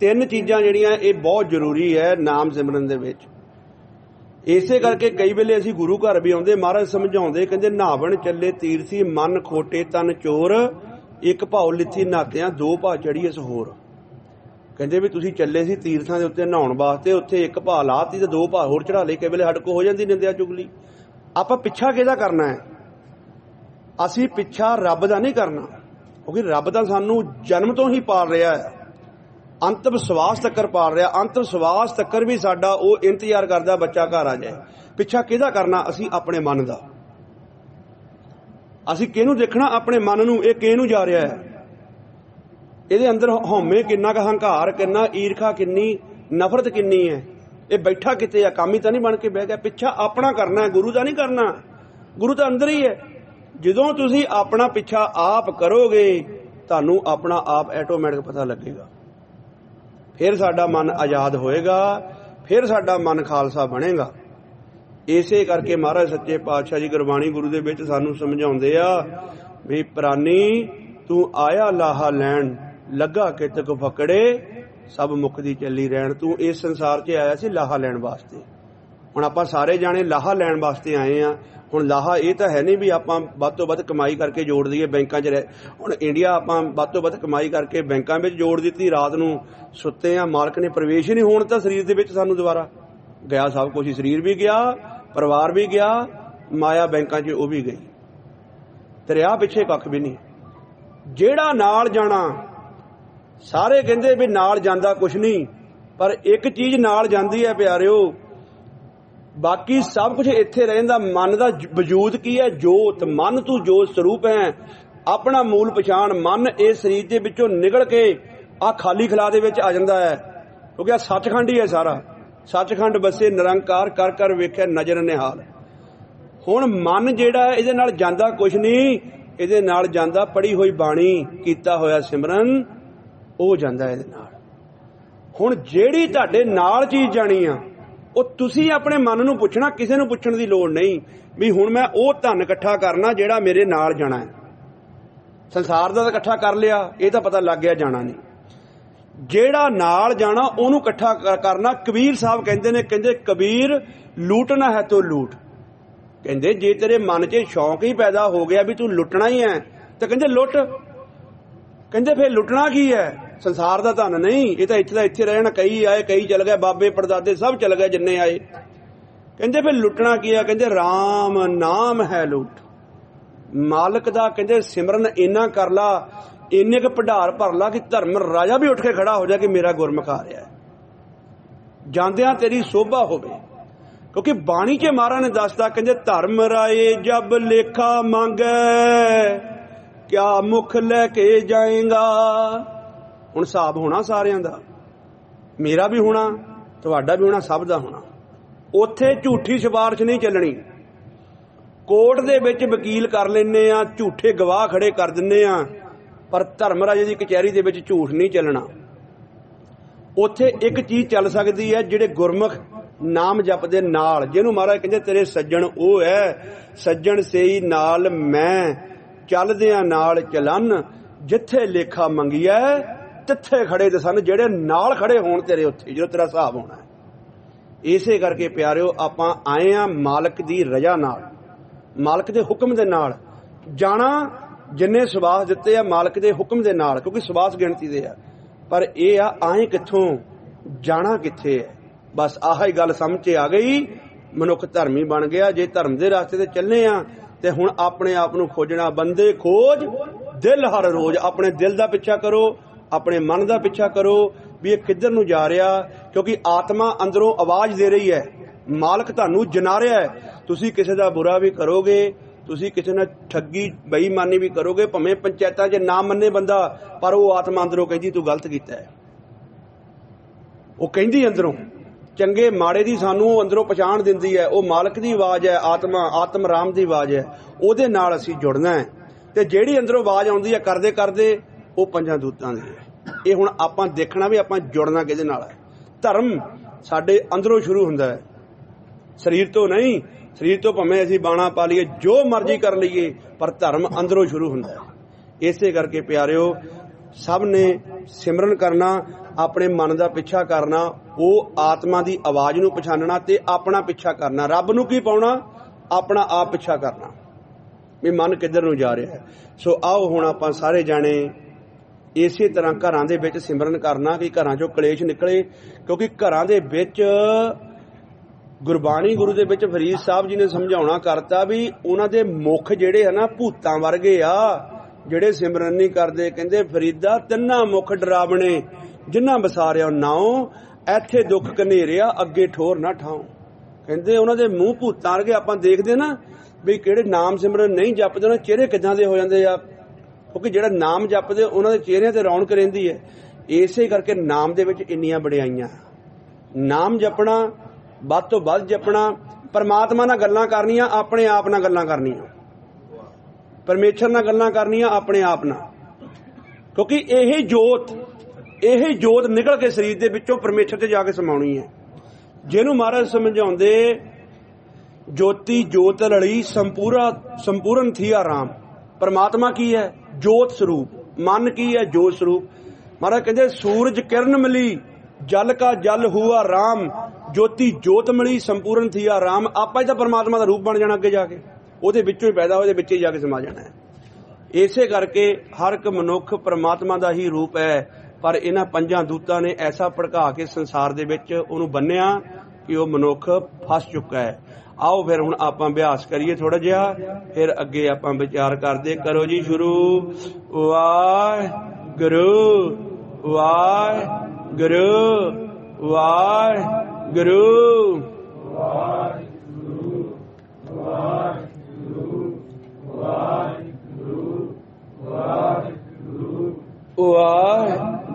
ਤਿੰਨ ਚੀਜ਼ਾਂ ਜਿਹੜੀਆਂ ਇਹ ਬਹੁਤ ਜ਼ਰੂਰੀ ਹੈ ਨਾਮ ਸਿਮਰਨ ਦੇ ਵਿੱਚ। ਇਸੇ ਕਰਕੇ ਕਈ ਵੇਲੇ ਅਸੀਂ ਗੁਰੂ ਘਰ ਵੀ ਆਉਂਦੇ, ਮਹਾਰਾਜ ਸਮਝਾਉਂਦੇ, ਕਹਿੰਦੇ ਨਾਵਣ ਚੱਲੇ ਤੀਰਥੀ, ਮਨ ਖੋਟੇ ਤਨ ਚੋਰ, ਇੱਕ ਭਾਉ ਲਿੱਥੀ ਨਾਕਿਆਂ ਦੋ ਭਾ ਇਸ ਹੋਰ ਕਹਿੰਦੇ ਵੀ ਤੁਸੀਂ ਚੱਲੇ ਸੀ ਤੀਰਥਾਂ ਦੇ ਉੱਤੇ ਨਹਾਉਣ ਵਾਸਤੇ, ਉੱਥੇ ਇੱਕ ਭਾ ਲਾਤੀ ਤੇ ਦੋ ਭਾ ਹੋਰ ਚੜਾ ਲਏ, ਕਈ ਵੇਲੇ ਹੜਕੋ ਹੋ ਜਾਂਦੀ ਨਿੰਦਿਆ ਚੁਗਲੀ। ਆਪਾਂ ਪਿੱਛਾ ਕਿਹਦਾ ਕਰਨਾ ਹੈ? ਅਸੀਂ ਪਿੱਛਾ ਰੱਬ ਦਾ ਨਹੀਂ ਕਰਨਾ, ਕਿਉਂਕਿ ਰੱਬ ਤਾਂ ਸਾਨੂੰ ਜਨਮ ਤੋਂ ਹੀ ਪਾਲ ਰਿਹਾ ਹੈ। ਅੰਤ ਵਿਸ਼ਵਾਸ ਤੱਕਰ ਪਾਲ ਰਿਹਾ ਅੰਤ ਵਿਸ਼ਵਾਸ ਤੱਕਰ ਵੀ ਸਾਡਾ ਉਹ ਇੰਤਜ਼ਾਰ ਕਰਦਾ ਬੱਚਾ ਘਰ ਆ ਜਾਏ। ਪਿੱਛਾ ਕਿਹਦਾ ਕਰਨਾ ਅਸੀਂ ਆਪਣੇ ਮਨ ਦਾ? ਅਸੀਂ ਕਿਹਨੂੰ ਦੇਖਣਾ ਆਪਣੇ ਮਨ ਨੂੰ, ਇਹ ਕਿਹਨੂੰ ਜਾ ਰਿਹਾ ਹੈ? ਇਹਦੇ ਅੰਦਰ ਹਉਮੈ ਕਿੰਨਾ ਕ ਹੰਕਾਰ, ਕਿੰਨਾ ਈਰਖਾ, ਕਿੰਨੀ ਨਫ਼ਰਤ ਕਿੰਨੀ ਹੈ? ਇਹ ਬੈਠਾ ਕਿਤੇ ਆ? ਕਾਮੀ ਤਾਂ ਨਹੀਂ ਬਣ ਕੇ ਬਹਿ ਗਿਆ। ਪਿੱਛਾ ਆਪਣਾ ਕਰਨਾ ਹੈ, ਗੁਰੂ ਦਾ ਨਹੀਂ ਕਰਨਾ। ਗੁਰੂ ਤਾਂ ਅੰਦਰ ਹੀ ਹੈ। ਜਦੋਂ ਤੁਸੀਂ ਆਪਣਾ ਪਿੱਛਾ ਆਪ ਕਰੋਗੇ, ਤੁਹਾਨੂੰ ਆਪਣਾ ਆਪ ਆਟੋਮੈਟਿਕ ਪਤਾ ਲੱਗੇਗਾ। ਫਿਰ ਸਾਡਾ ਮਨ ਆਜ਼ਾਦ ਹੋਏਗਾ, ਫਿਰ ਸਾਡਾ ਮਨ ਖਾਲਸਾ ਬਣੇਗਾ। ਇਸੇ ਕਰਕੇ ਮਹਾਰਾਜ ਸੱਚੇ ਪਾਤਸ਼ਾਹ ਜੀ ਗੁਰਬਾਣੀ ਗੁਰੂ ਦੇ ਵਿੱਚ ਸਾਨੂੰ ਸਮਝਾਉਂਦੇ ਆ ਵੀ ਪ੍ਰਾਨੀ, ਤੂੰ ਆਇਆ ਲਾਹਾ ਲੈਣ, ਲੱਗਾ ਕਿਤਕ ਫਕੜੇ, ਸਭ ਮੁਕਦੀ ਚੱਲੀ ਰਹਿਣ। ਤੂੰ ਇਸ ਸੰਸਾਰ 'ਚ ਆਇਆ ਸੀ ਲਾਹਾ ਲੈਣ ਵਾਸਤੇ। ਹੁਣ ਆਪਾਂ ਸਾਰੇ ਜਾਣੇ ਲਾਹਾ ਲੈਣ ਵਾਸਤੇ ਆਏ ਆ। ਹੁਣ ਲਾਹਾ ਇਹ ਤਾਂ ਹੈ ਨਹੀਂ ਵੀ ਆਪਾਂ ਵੱਧ ਤੋਂ ਵੱਧ ਕਮਾਈ ਕਰਕੇ ਜੋੜ ਦਈਏ ਬੈਂਕਾਂ 'ਚ ਰਹਿ ਹੁਣ ਇੰਡੀਆ ਆਪਾਂ ਵੱਧ ਤੋਂ ਵੱਧ ਕਮਾਈ ਕਰਕੇ ਬੈਂਕਾਂ ਵਿੱਚ ਜੋੜ ਦਿੱਤੀ, ਰਾਤ ਨੂੰ ਸੁੱਤੇ ਆ, ਮਾਲਕ ਨੇ ਪ੍ਰਵੇਸ਼ ਹੀ ਨਹੀਂ ਹੋਣ ਤਾਂ ਸਰੀਰ ਦੇ ਵਿੱਚ ਸਾਨੂੰ ਦੁਬਾਰਾ। ਗਿਆ ਸਭ ਕੁਝ ਸਰੀਰ ਵੀ ਗਿਆ, ਪਰਿਵਾਰ ਵੀ ਗਿਆ, ਮਾਇਆ ਬੈਂਕਾਂ 'ਚ ਉਹ ਵੀ ਗਈ। ਦਰਿਆ ਪਿੱਛੇ ਕੱਖ ਵੀ ਨਹੀਂ। ਜਿਹੜਾ ਨਾਲ ਜਾਣਾ, ਸਾਰੇ ਕਹਿੰਦੇ ਵੀ ਨਾਲ ਜਾਂਦਾ ਕੁਛ ਨਹੀਂ, ਪਰ ਇੱਕ ਚੀਜ਼ ਨਾਲ ਜਾਂਦੀ ਹੈ ਪਿਆਰਿਓ ਬਾਕੀ ਸਭ ਕੁਝ ਇੱਥੇ ਰਹਿੰਦਾ ਮਨ ਦਾ ਵਜੂਦ ਕੀ ਹੈ? ਜੋਤ। ਮਨ ਤੂੰ ਜੋਤ ਸਰੂਪ ਹੈ। ਆਪਣਾ ਮੂਲ ਪਛਾਣ ਮਨ ਇਸ ਸਰੀਰ ਦੇ ਵਿੱਚੋਂ ਨਿਕਲ ਕੇ ਆ ਖਾਲੀ ਖਲਾ ਦੇ ਵਿੱਚ ਆ ਜਾਂਦਾ ਹੈ। ਕਿਉਂਕਿ ਆ ਸੱਚਖੰਡ ਹੀ ਹੈ ਸਾਰਾ। ਸੱਚਖੰਡ ਬਸੇ ਨਿਰੰਕਾਰ ਕਰ ਕਰ ਵੇਖਿਆ ਨਜ਼ਰ ਨਿਹਾਲ। ਹੁਣ ਮਨ ਜਿਹੜਾ ਇਹਦੇ ਨਾਲ ਜਾਂਦਾ ਕੁਛ ਨਹੀਂ। ਇਹਦੇ ਨਾਲ ਜਾਂਦਾ ਪੜੀ ਹੋਈ ਬਾਣੀ, ਕੀਤਾ ਹੋਇਆ ਸਿਮਰਨ, ਉਹ ਜਾਂਦਾ ਇਹਦੇ ਨਾਲ। ਹੁਣ ਜਿਹੜੀ ਤੁਹਾਡੇ ਨਾਲ ਚੀਜ਼ ਜਾਣੀ ਆ ਉਹ ਤੁਸੀਂ ਆਪਣੇ ਮਨ ਨੂੰ ਪੁੱਛਣਾ, ਕਿਸੇ ਨੂੰ ਪੁੱਛਣ ਦੀ ਲੋੜ ਨਹੀਂ ਵੀ ਹੁਣ ਮੈਂ ਉਹ ਧਨ ਇਕੱਠਾ ਕਰਨਾ ਜਿਹੜਾ ਮੇਰੇ ਨਾਲ ਜਾਣਾ ਹੈ। ਸੰਸਾਰ ਦਾ ਤਾਂ ਇਕੱਠਾ ਕਰ ਲਿਆ, ਇਹ ਤਾਂ ਪਤਾ ਲੱਗ ਗਿਆ ਜਾਣਾ ਨਹੀਂ। ਜਿਹੜਾ ਨਾਲ ਜਾਣਾ, ਉਹਨੂੰ ਇਕੱਠਾ ਕਰਨਾ, ਕਬੀਰ ਸਾਹਿਬ ਕਹਿੰਦੇ ਨੇ, ਕਹਿੰਦੇ ਕਬੀਰ ਲੂਟਣਾ ਹੈ ਤੋ ਲੂਟ। ਕਹਿੰਦੇ ਜੇ ਤੇਰੇ ਮਨ 'ਚ ਸ਼ੌਂਕ ਹੀ ਪੈਦਾ ਹੋ ਗਿਆ ਵੀ ਤੂੰ ਲੁੱਟਣਾ ਹੀ ਹੈ, ਤਾਂ ਕਹਿੰਦੇ ਲੁੱਟ। ਕਹਿੰਦੇ ਫੇਰ ਲੁੱਟਣਾ ਕੀ ਹੈ? ਸੰਸਾਰ ਦਾ ਧਨ ਨਹੀਂ, ਇਹ ਤਾਂ ਇੱਥੇ ਦਾ ਇੱਥੇ ਰਹਿਣ ਕਈ ਆਏ ਕਈ ਚਲ ਗਏ ਬਾਬੇ, ਪੜਦਾਦੇ ਸਭ ਚਲ ਗਏ ਜਿੰਨੇ ਆਏ। ਕਹਿੰਦੇ ਫੇਰ ਲੁੱਟਣਾ ਕੀ ਹੈ? ਕਹਿੰਦੇ RAM ਨਾਮ ਹੈ ਲੁੱਟ। ਮਾਲਕ ਦਾ ਕਹਿੰਦੇ ਸਿਮਰਨ ਇੰਨਾ ਕਰ ਲਾ, ਇੰਨੇ ਕੁ ਭੰਡਾਰ ਭਰ ਲਾ ਕਿ ਧਰਮ ਰਾਜਾ ਵੀ ਉੱਠ ਕੇ ਖੜਾ ਹੋ ਜਾ ਕਿ ਮੇਰਾ ਗੁਰਮੁਖ ਆ ਰਿਹਾ ਹੈ। ਜਾਂਦਿਆਂ ਤੇਰੀ ਸੋਭਾ ਹੋਵੇ। ਕਿਉਂਕਿ ਬਾਣੀ 'ਚ ਮਹਾਰਾਜ ਨੇ ਦੱਸਦਾ ਕਹਿੰਦੇ ਧਰਮ ਰਾਏ ਜਬ ਲੇਖਾ ਮੰਗੈ। ਕਿਆ ਮੁਖ ਲੈ ਕੇ ਜਾਏਗਾ? ਹੁਣ ਹਿਸਾਬ ਹੋਣਾ ਸਾਰਿਆਂ ਦਾ। ਮੇਰਾ ਵੀ ਹੋਣਾ, ਤੁਹਾਡਾ ਵੀ ਹੋਣਾ, ਸਭ ਦਾ ਹੋਣਾ। ਉੱਥੇ ਝੂਠੀ ਸਿਫਾਰਿਸ਼ ਨਹੀਂ ਚੱਲਣੀ। ਕੋਰਟ ਦੇ ਵਿੱਚ ਵਕੀਲ ਕਰ ਲੈਨੇ ਆ, ਝੂਠੇ ਗਵਾਹ ਖੜੇ ਕਰ ਦਿੰਨੇ ਆ, ਪਰ ਧਰਮ ਰਾਜੇ ਦੀ ਕਚਹਿਰੀ ਦੇ ਵਿੱਚ ਝੂਠ ਨਹੀਂ ਚੱਲਣਾ। ਉੱਥੇ ਇੱਕ ਚੀਜ਼ ਚੱਲ ਸਕਦੀ ਹੈ, ਜਿਹੜੇ ਗੁਰਮੁਖ ਨਾਮ ਜਪਦੇ ਨਾਲ, ਜਿਹਨੂੰ ਮਹਾਰਾਜ ਕਹਿੰਦੇ ਤੇਰੇ ਸੱਜਣ ਉਹ ਹੈ, ਸੱਜਣ ਸੇਈ ਨਾਲ ਮੈਂ ਚੱਲਦਿਆਂ ਨਾਲ ਚਲਨ, ਜਿੱਥੇ ਲੇਖਾ ਮੰਗਿਆ ਤਿੱਥੇ ਖੜੇ ਤੇ ਸਨ, ਜਿਹੜੇ ਨਾਲ ਖੜੇ ਹੋਣ ਤੇਰੇ ਉੱਥੇ ਜਦੋਂ ਤੇਰਾ ਹਿਸਾਬ ਹੋਣਾ ਇਸੇ ਕਰਕੇ ਪਿਆਰਿਓ, ਆਪਾਂ ਆਏ ਆ ਮਾਲਕ ਦੀ ਰਜ਼ਾ ਨਾਲ। ਮਾਲਕ ਦੇ ਹੁਕਮ ਦੇ ਨਾਲ। ਜਾਣਾ ਜਿੰਨੇ ਸਵਾਸ ਦਿੱਤੇ ਆ, ਮਾਲਕ ਦੇ ਹੁਕਮ ਦੇ ਨਾਲ, ਕਿਉਂਕਿ ਸਵਾਸ ਗਿਣਤੀ ਦੇ ਆ। ਪਰ ਇਹ ਆ, ਆਏ ਕਿੱਥੋਂ? ਜਾਣਾ ਕਿੱਥੇ ਹੈ? ਬਸ ਆਹ ਹੀ ਗੱਲ ਸਮਝ 'ਚ ਆ ਗਈ। ਮਨੁੱਖ ਧਰਮੀ ਬਣ ਗਿਆ। ਜੇ ਧਰਮ ਦੇ ਰਸਤੇ ਤੇ ਚੱਲੇ ਆ ਤੇ ਹੁਣ ਆਪਣੇ ਆਪ ਨੂੰ ਖੋਜਣਾ ਬੰਦੇ ਖੋਜ। ਦਿਲ ਹਰ ਰੋਜ਼ ਆਪਣੇ ਦਿਲ ਦਾ ਪਿੱਛਾ ਕਰੋ, ਆਪਣੇ ਮਨ ਦਾ ਪਿੱਛਾ ਕਰੋ ਵੀ ਇਹ ਕਿੱਧਰ ਨੂੰ ਜਾ ਰਿਹਾ, ਕਿਉਂਕਿ ਆਤਮਾ ਅੰਦਰੋਂ ਆਵਾਜ਼ ਦੇ ਰਹੀ ਹੈ। ਮਾਲਕ ਤੁਹਾਨੂੰ ਜਨਾ ਰਿਹਾ ਹੈ। ਤੁਸੀਂ ਕਿਸੇ ਦਾ ਬੁਰਾ ਵੀ ਕਰੋਗੇ, ਤੁਸੀਂ ਕਿਸੇ ਨਾਲ ਠੱਗੀ, ਬੇਈਮਾਨੀ ਵੀ ਕਰੋਗੇ, ਭਵੇਂ ਪੰਚਾਇਤਾਂ 'ਚ ਨਾ ਮੰਨੇ ਬੰਦਾ, ਪਰ ਉਹ ਆਤਮਾ ਅੰਦਰੋਂ ਕਹਿੰਦੀ ਤੂੰ ਗਲਤ ਕੀਤਾ ਹੈ। ਉਹ ਕਹਿੰਦੀ ਅੰਦਰੋਂ। ਚੰਗੇ ਮਾੜੇ ਦੀ ਸਾਨੂੰ ਅੰਦਰੋਂ ਪਛਾਣ ਦਿੰਦੀ ਹੈ, ਉਹ ਮਾਲਕ ਦੀ ਆਵਾਜ਼ ਹੈ, ਆਤਮਾ, ਆਤਮ ਰਾਮ ਦੀ ਆਵਾਜ਼ ਹੈ, ਉਹਦੇ ਨਾਲ ਅਸੀਂ ਜੁੜਨਾ ਹੈ। ਤੇ ਜਿਹੜੀ ਅੰਦਰੋਂ ਆਵਾਜ਼ ਆਉਂਦੀ ਹੈ ਕਰਦੇ ਕਰਦੇ, ਉਹ ਪੰਜਾਂ ਦੂਤਾਂ ਦੀ ਹੈ। ਇਹ ਹੁਣ ਆਪਾਂ ਦੇਖਣਾ ਵੀ ਆਪਾਂ ਜੁੜਨਾ ਕਿਹਦੇ ਨਾਲ ਹੈ। ਧਰਮ ਸਾਡੇ ਅੰਦਰੋਂ ਸ਼ੁਰੂ ਹੁੰਦਾ ਹੈ। ਸਰੀਰ ਤੋਂ ਨਹੀਂ, ਸਰੀਰ ਤੋਂ ਭਾਵੇਂ ਅਸੀਂ ਬਾਣਾ ਪਾ ਲਈਏ, ਜੋ ਮਰਜ਼ੀ ਕਰ ਲਈਏ, ਪਰ ਧਰਮ ਅੰਦਰੋਂ ਸ਼ੁਰੂ ਹੁੰਦਾ ਹੈ। ਇਸੇ ਕਰਕੇ ਪਿਆਰਿਓ, ਸਭ ਨੇ ਸਿਮਰਨ ਕਰਨਾ ਆਪਣੇ ਮਨ ਦਾ ਪਿੱਛਾ ਕਰਨਾ, ਉਹ ਆਤਮਾ ਦੀ ਆਵਾਜ਼ ਨੂੰ ਪਛਾਣਨਾ ਤੇ ਆਪਣਾ ਪਿੱਛਾ ਕਰਨਾ। ਰੱਬ ਨੂੰ ਕੀ ਪਾਉਣਾ? ਆਪਣਾ ਆਪ ਪਿੱਛਾ ਕਰਨਾ। ਵੀ ਮਨ ਕਿੱਧਰ ਨੂੰ ਜਾ ਰਿਹਾ ਹੈ? ਸੋ ਆਓ ਹੁਣ ਆਪਾਂ ਸਾਰੇ ਜਾਣੇ ਇਸੇ ਤਰ੍ਹਾਂ ਘਰਾਂ ਦੇ ਵਿੱਚ ਸਿਮਰਨ ਕਰਨਾ ਕਿ ਘਰਾਂ ਚੋਂ ਕਲੇਸ਼ ਨਿਕਲੇ, ਕਿਉਂਕਿ ਘਰਾਂ ਦੇ ਵਿੱਚ ਗੁਰਬਾਣੀ ਗੁਰੂ ਦੇ ਵਿੱਚ ਫਰੀਦ ਸਾਹਿਬ ਜੀ ਨੇ ਸਮਝਾਉਣਾ ਕਰਤਾ ਵੀ ਉਹਨਾਂ ਦੇ ਮੁਖ ਜਿਹੜੇ ਆ ਨਾ ਭੂਤਾਂ ਵਰਗੇ ਆ, ਜਿਹੜੇ ਸਿਮਰਨ ਨਹੀਂ ਕਰਦੇ, ਕਹਿੰਦੇ ਫਰੀਦਾ ਤਿੰਨਾਂ ਮੁਖ ਡਰਾਵਣੇ ਜਿਨ੍ਹਾਂ ਬਸਾਰਿਆ ਨਾਉ, ਇੱਥੇ ਦੁੱਖ ਕਨੇਰਿਆ ਅੱਗੇ ਠੋਰ ਨਾ ਠਾਉ। ਕਹਿੰਦੇ ਉਹਨਾਂ ਦੇ ਮੂੰਹ ਭੂਤਾਂ ਵਰਗੇ ਆਪਾਂ ਦੇਖਦੇ ਨਾ ਵੀ ਕਿਹੜੇ ਨਾਮ ਸਿਮਰਨ ਨਹੀਂ ਜਪਦੇ, ਉਹਨਾਂ ਚਿਹਰੇ ਕਿਦਾਂ ਦੇ ਹੋ ਜਾਂਦੇ ਆ। ਕਿਉਂਕਿ ਜਿਹੜਾ ਨਾਮ ਜਪਦੇ, ਉਹਨਾਂ ਦੇ ਚਿਹਰਿਆਂ ਤੇ ਰੌਣਕ ਰਹਿੰਦੀ ਹੈ। ਇਸੇ ਕਰਕੇ ਨਾਮ ਦੇ ਵਿੱਚ ਇੰਨੀਆਂ ਬੜਿਆਈਆਂ ਨਾਮ ਜਪਣਾ, ਵੱਧ ਤੋਂ ਵੱਧ ਜਪਣਾ, ਪਰਮਾਤਮਾ ਨਾਲ ਗੱਲਾਂ ਕਰਨੀਆਂ, ਆਪਣੇ ਆਪ ਨਾਲ ਗੱਲਾਂ ਕਰਨੀਆਂ। ਪਰਮੇਸ਼ਰ ਨਾਲ ਗੱਲਾਂ ਕਰਨੀਆਂ, ਆਪਣੇ ਆਪ ਨਾਲ। ਕਿਉਂਕਿ ਇਹ ਜੋਤ ਇਹ ਜੋਤ ਨਿਕਲ ਕੇ ਸਰੀਰ ਦੇ ਵਿੱਚੋਂ ਪਰਮੇਸ਼ਰ ਤੇ ਜਾ ਕੇ ਸਮਾਉਣੀ ਹੈ। ਜਿਹਨੂੰ ਮਹਾਰਾਜ ਸਮਝਾਉਂਦੇ, ਜੋਤੀ ਜੋਤ ਲੜੀ ਸੰਪੂਰਾ ਸੰਪੂਰਨ ਥੀ ਆਰਾਮ। ਪਰਮਾਤਮਾ ਕੀ ਹੈ? ਜੋਤ ਸਰੂਪ। ਮਨ ਕੀ ਹੈ? ਜੋਤ ਸਰੂਪ। ਮਹਾਰਾਜ ਕਹਿੰਦੇ, ਸੂਰਜ ਕਿਰਨ ਮਿਲੀ, ਜਲ ਕਾ ਜਲ ਹੁਆ ਰਾਮ। ਜੋਤੀ ਜੋਤ ਮਿਲੀ, ਸੰਪੂਰਨ ਥੀ ਆਰਾਮ। ਆਪਾਂ ਹੀ ਤਾਂ ਪਰਮਾਤਮਾ ਦਾ ਰੂਪ ਬਣ ਜਾਣਾ ਅੱਗੇ ਜਾ ਕੇ। ਉਹਦੇ ਵਿੱਚੋਂ ਹੀ ਪੈਦਾ ਉਹਦੇ ਵਿੱਚ ਹੀ ਜਾ ਕੇ ਸਮਾ ਜਾਣਾ ਹੈ। ਇਸੇ ਕਰਕੇ ਹਰ ਇੱਕ ਮਨੁੱਖ ਪਰਮਾਤਮਾ ਦਾ ਹੀ ਰੂਪ ਹੈ। ਪਰ ਇਹਨਾਂ ਪੰਜਾਂ ਦੂਤਾਂ ਨੇ ਐਸਾ ਭੜਕਾ ਕੇ ਸੰਸਾਰ ਦੇ ਵਿੱਚ ਉਹਨੂੰ ਬੰਨਿਆ ਕਿ ਉਹ ਮਨੁੱਖ ਫਸ ਚੁੱਕਾ ਹੈ। ਆਓ ਫਿਰ ਹੁਣ ਆਪਾਂ ਅਭਿਆਸ ਕਰੀਏ ਥੋੜਾ ਜਿਹਾ, ਫਿਰ ਅੱਗੇ ਆਪਾਂ ਵਿਚਾਰ ਕਰਦੇ ਕਰੋ ਜੀ ਸ਼ੁਰੂ। ਵਾਹਿਗੁਰੂ ਵਾਹਿਗੁਰੂ ਵਾਹਿਗੁਰੂ।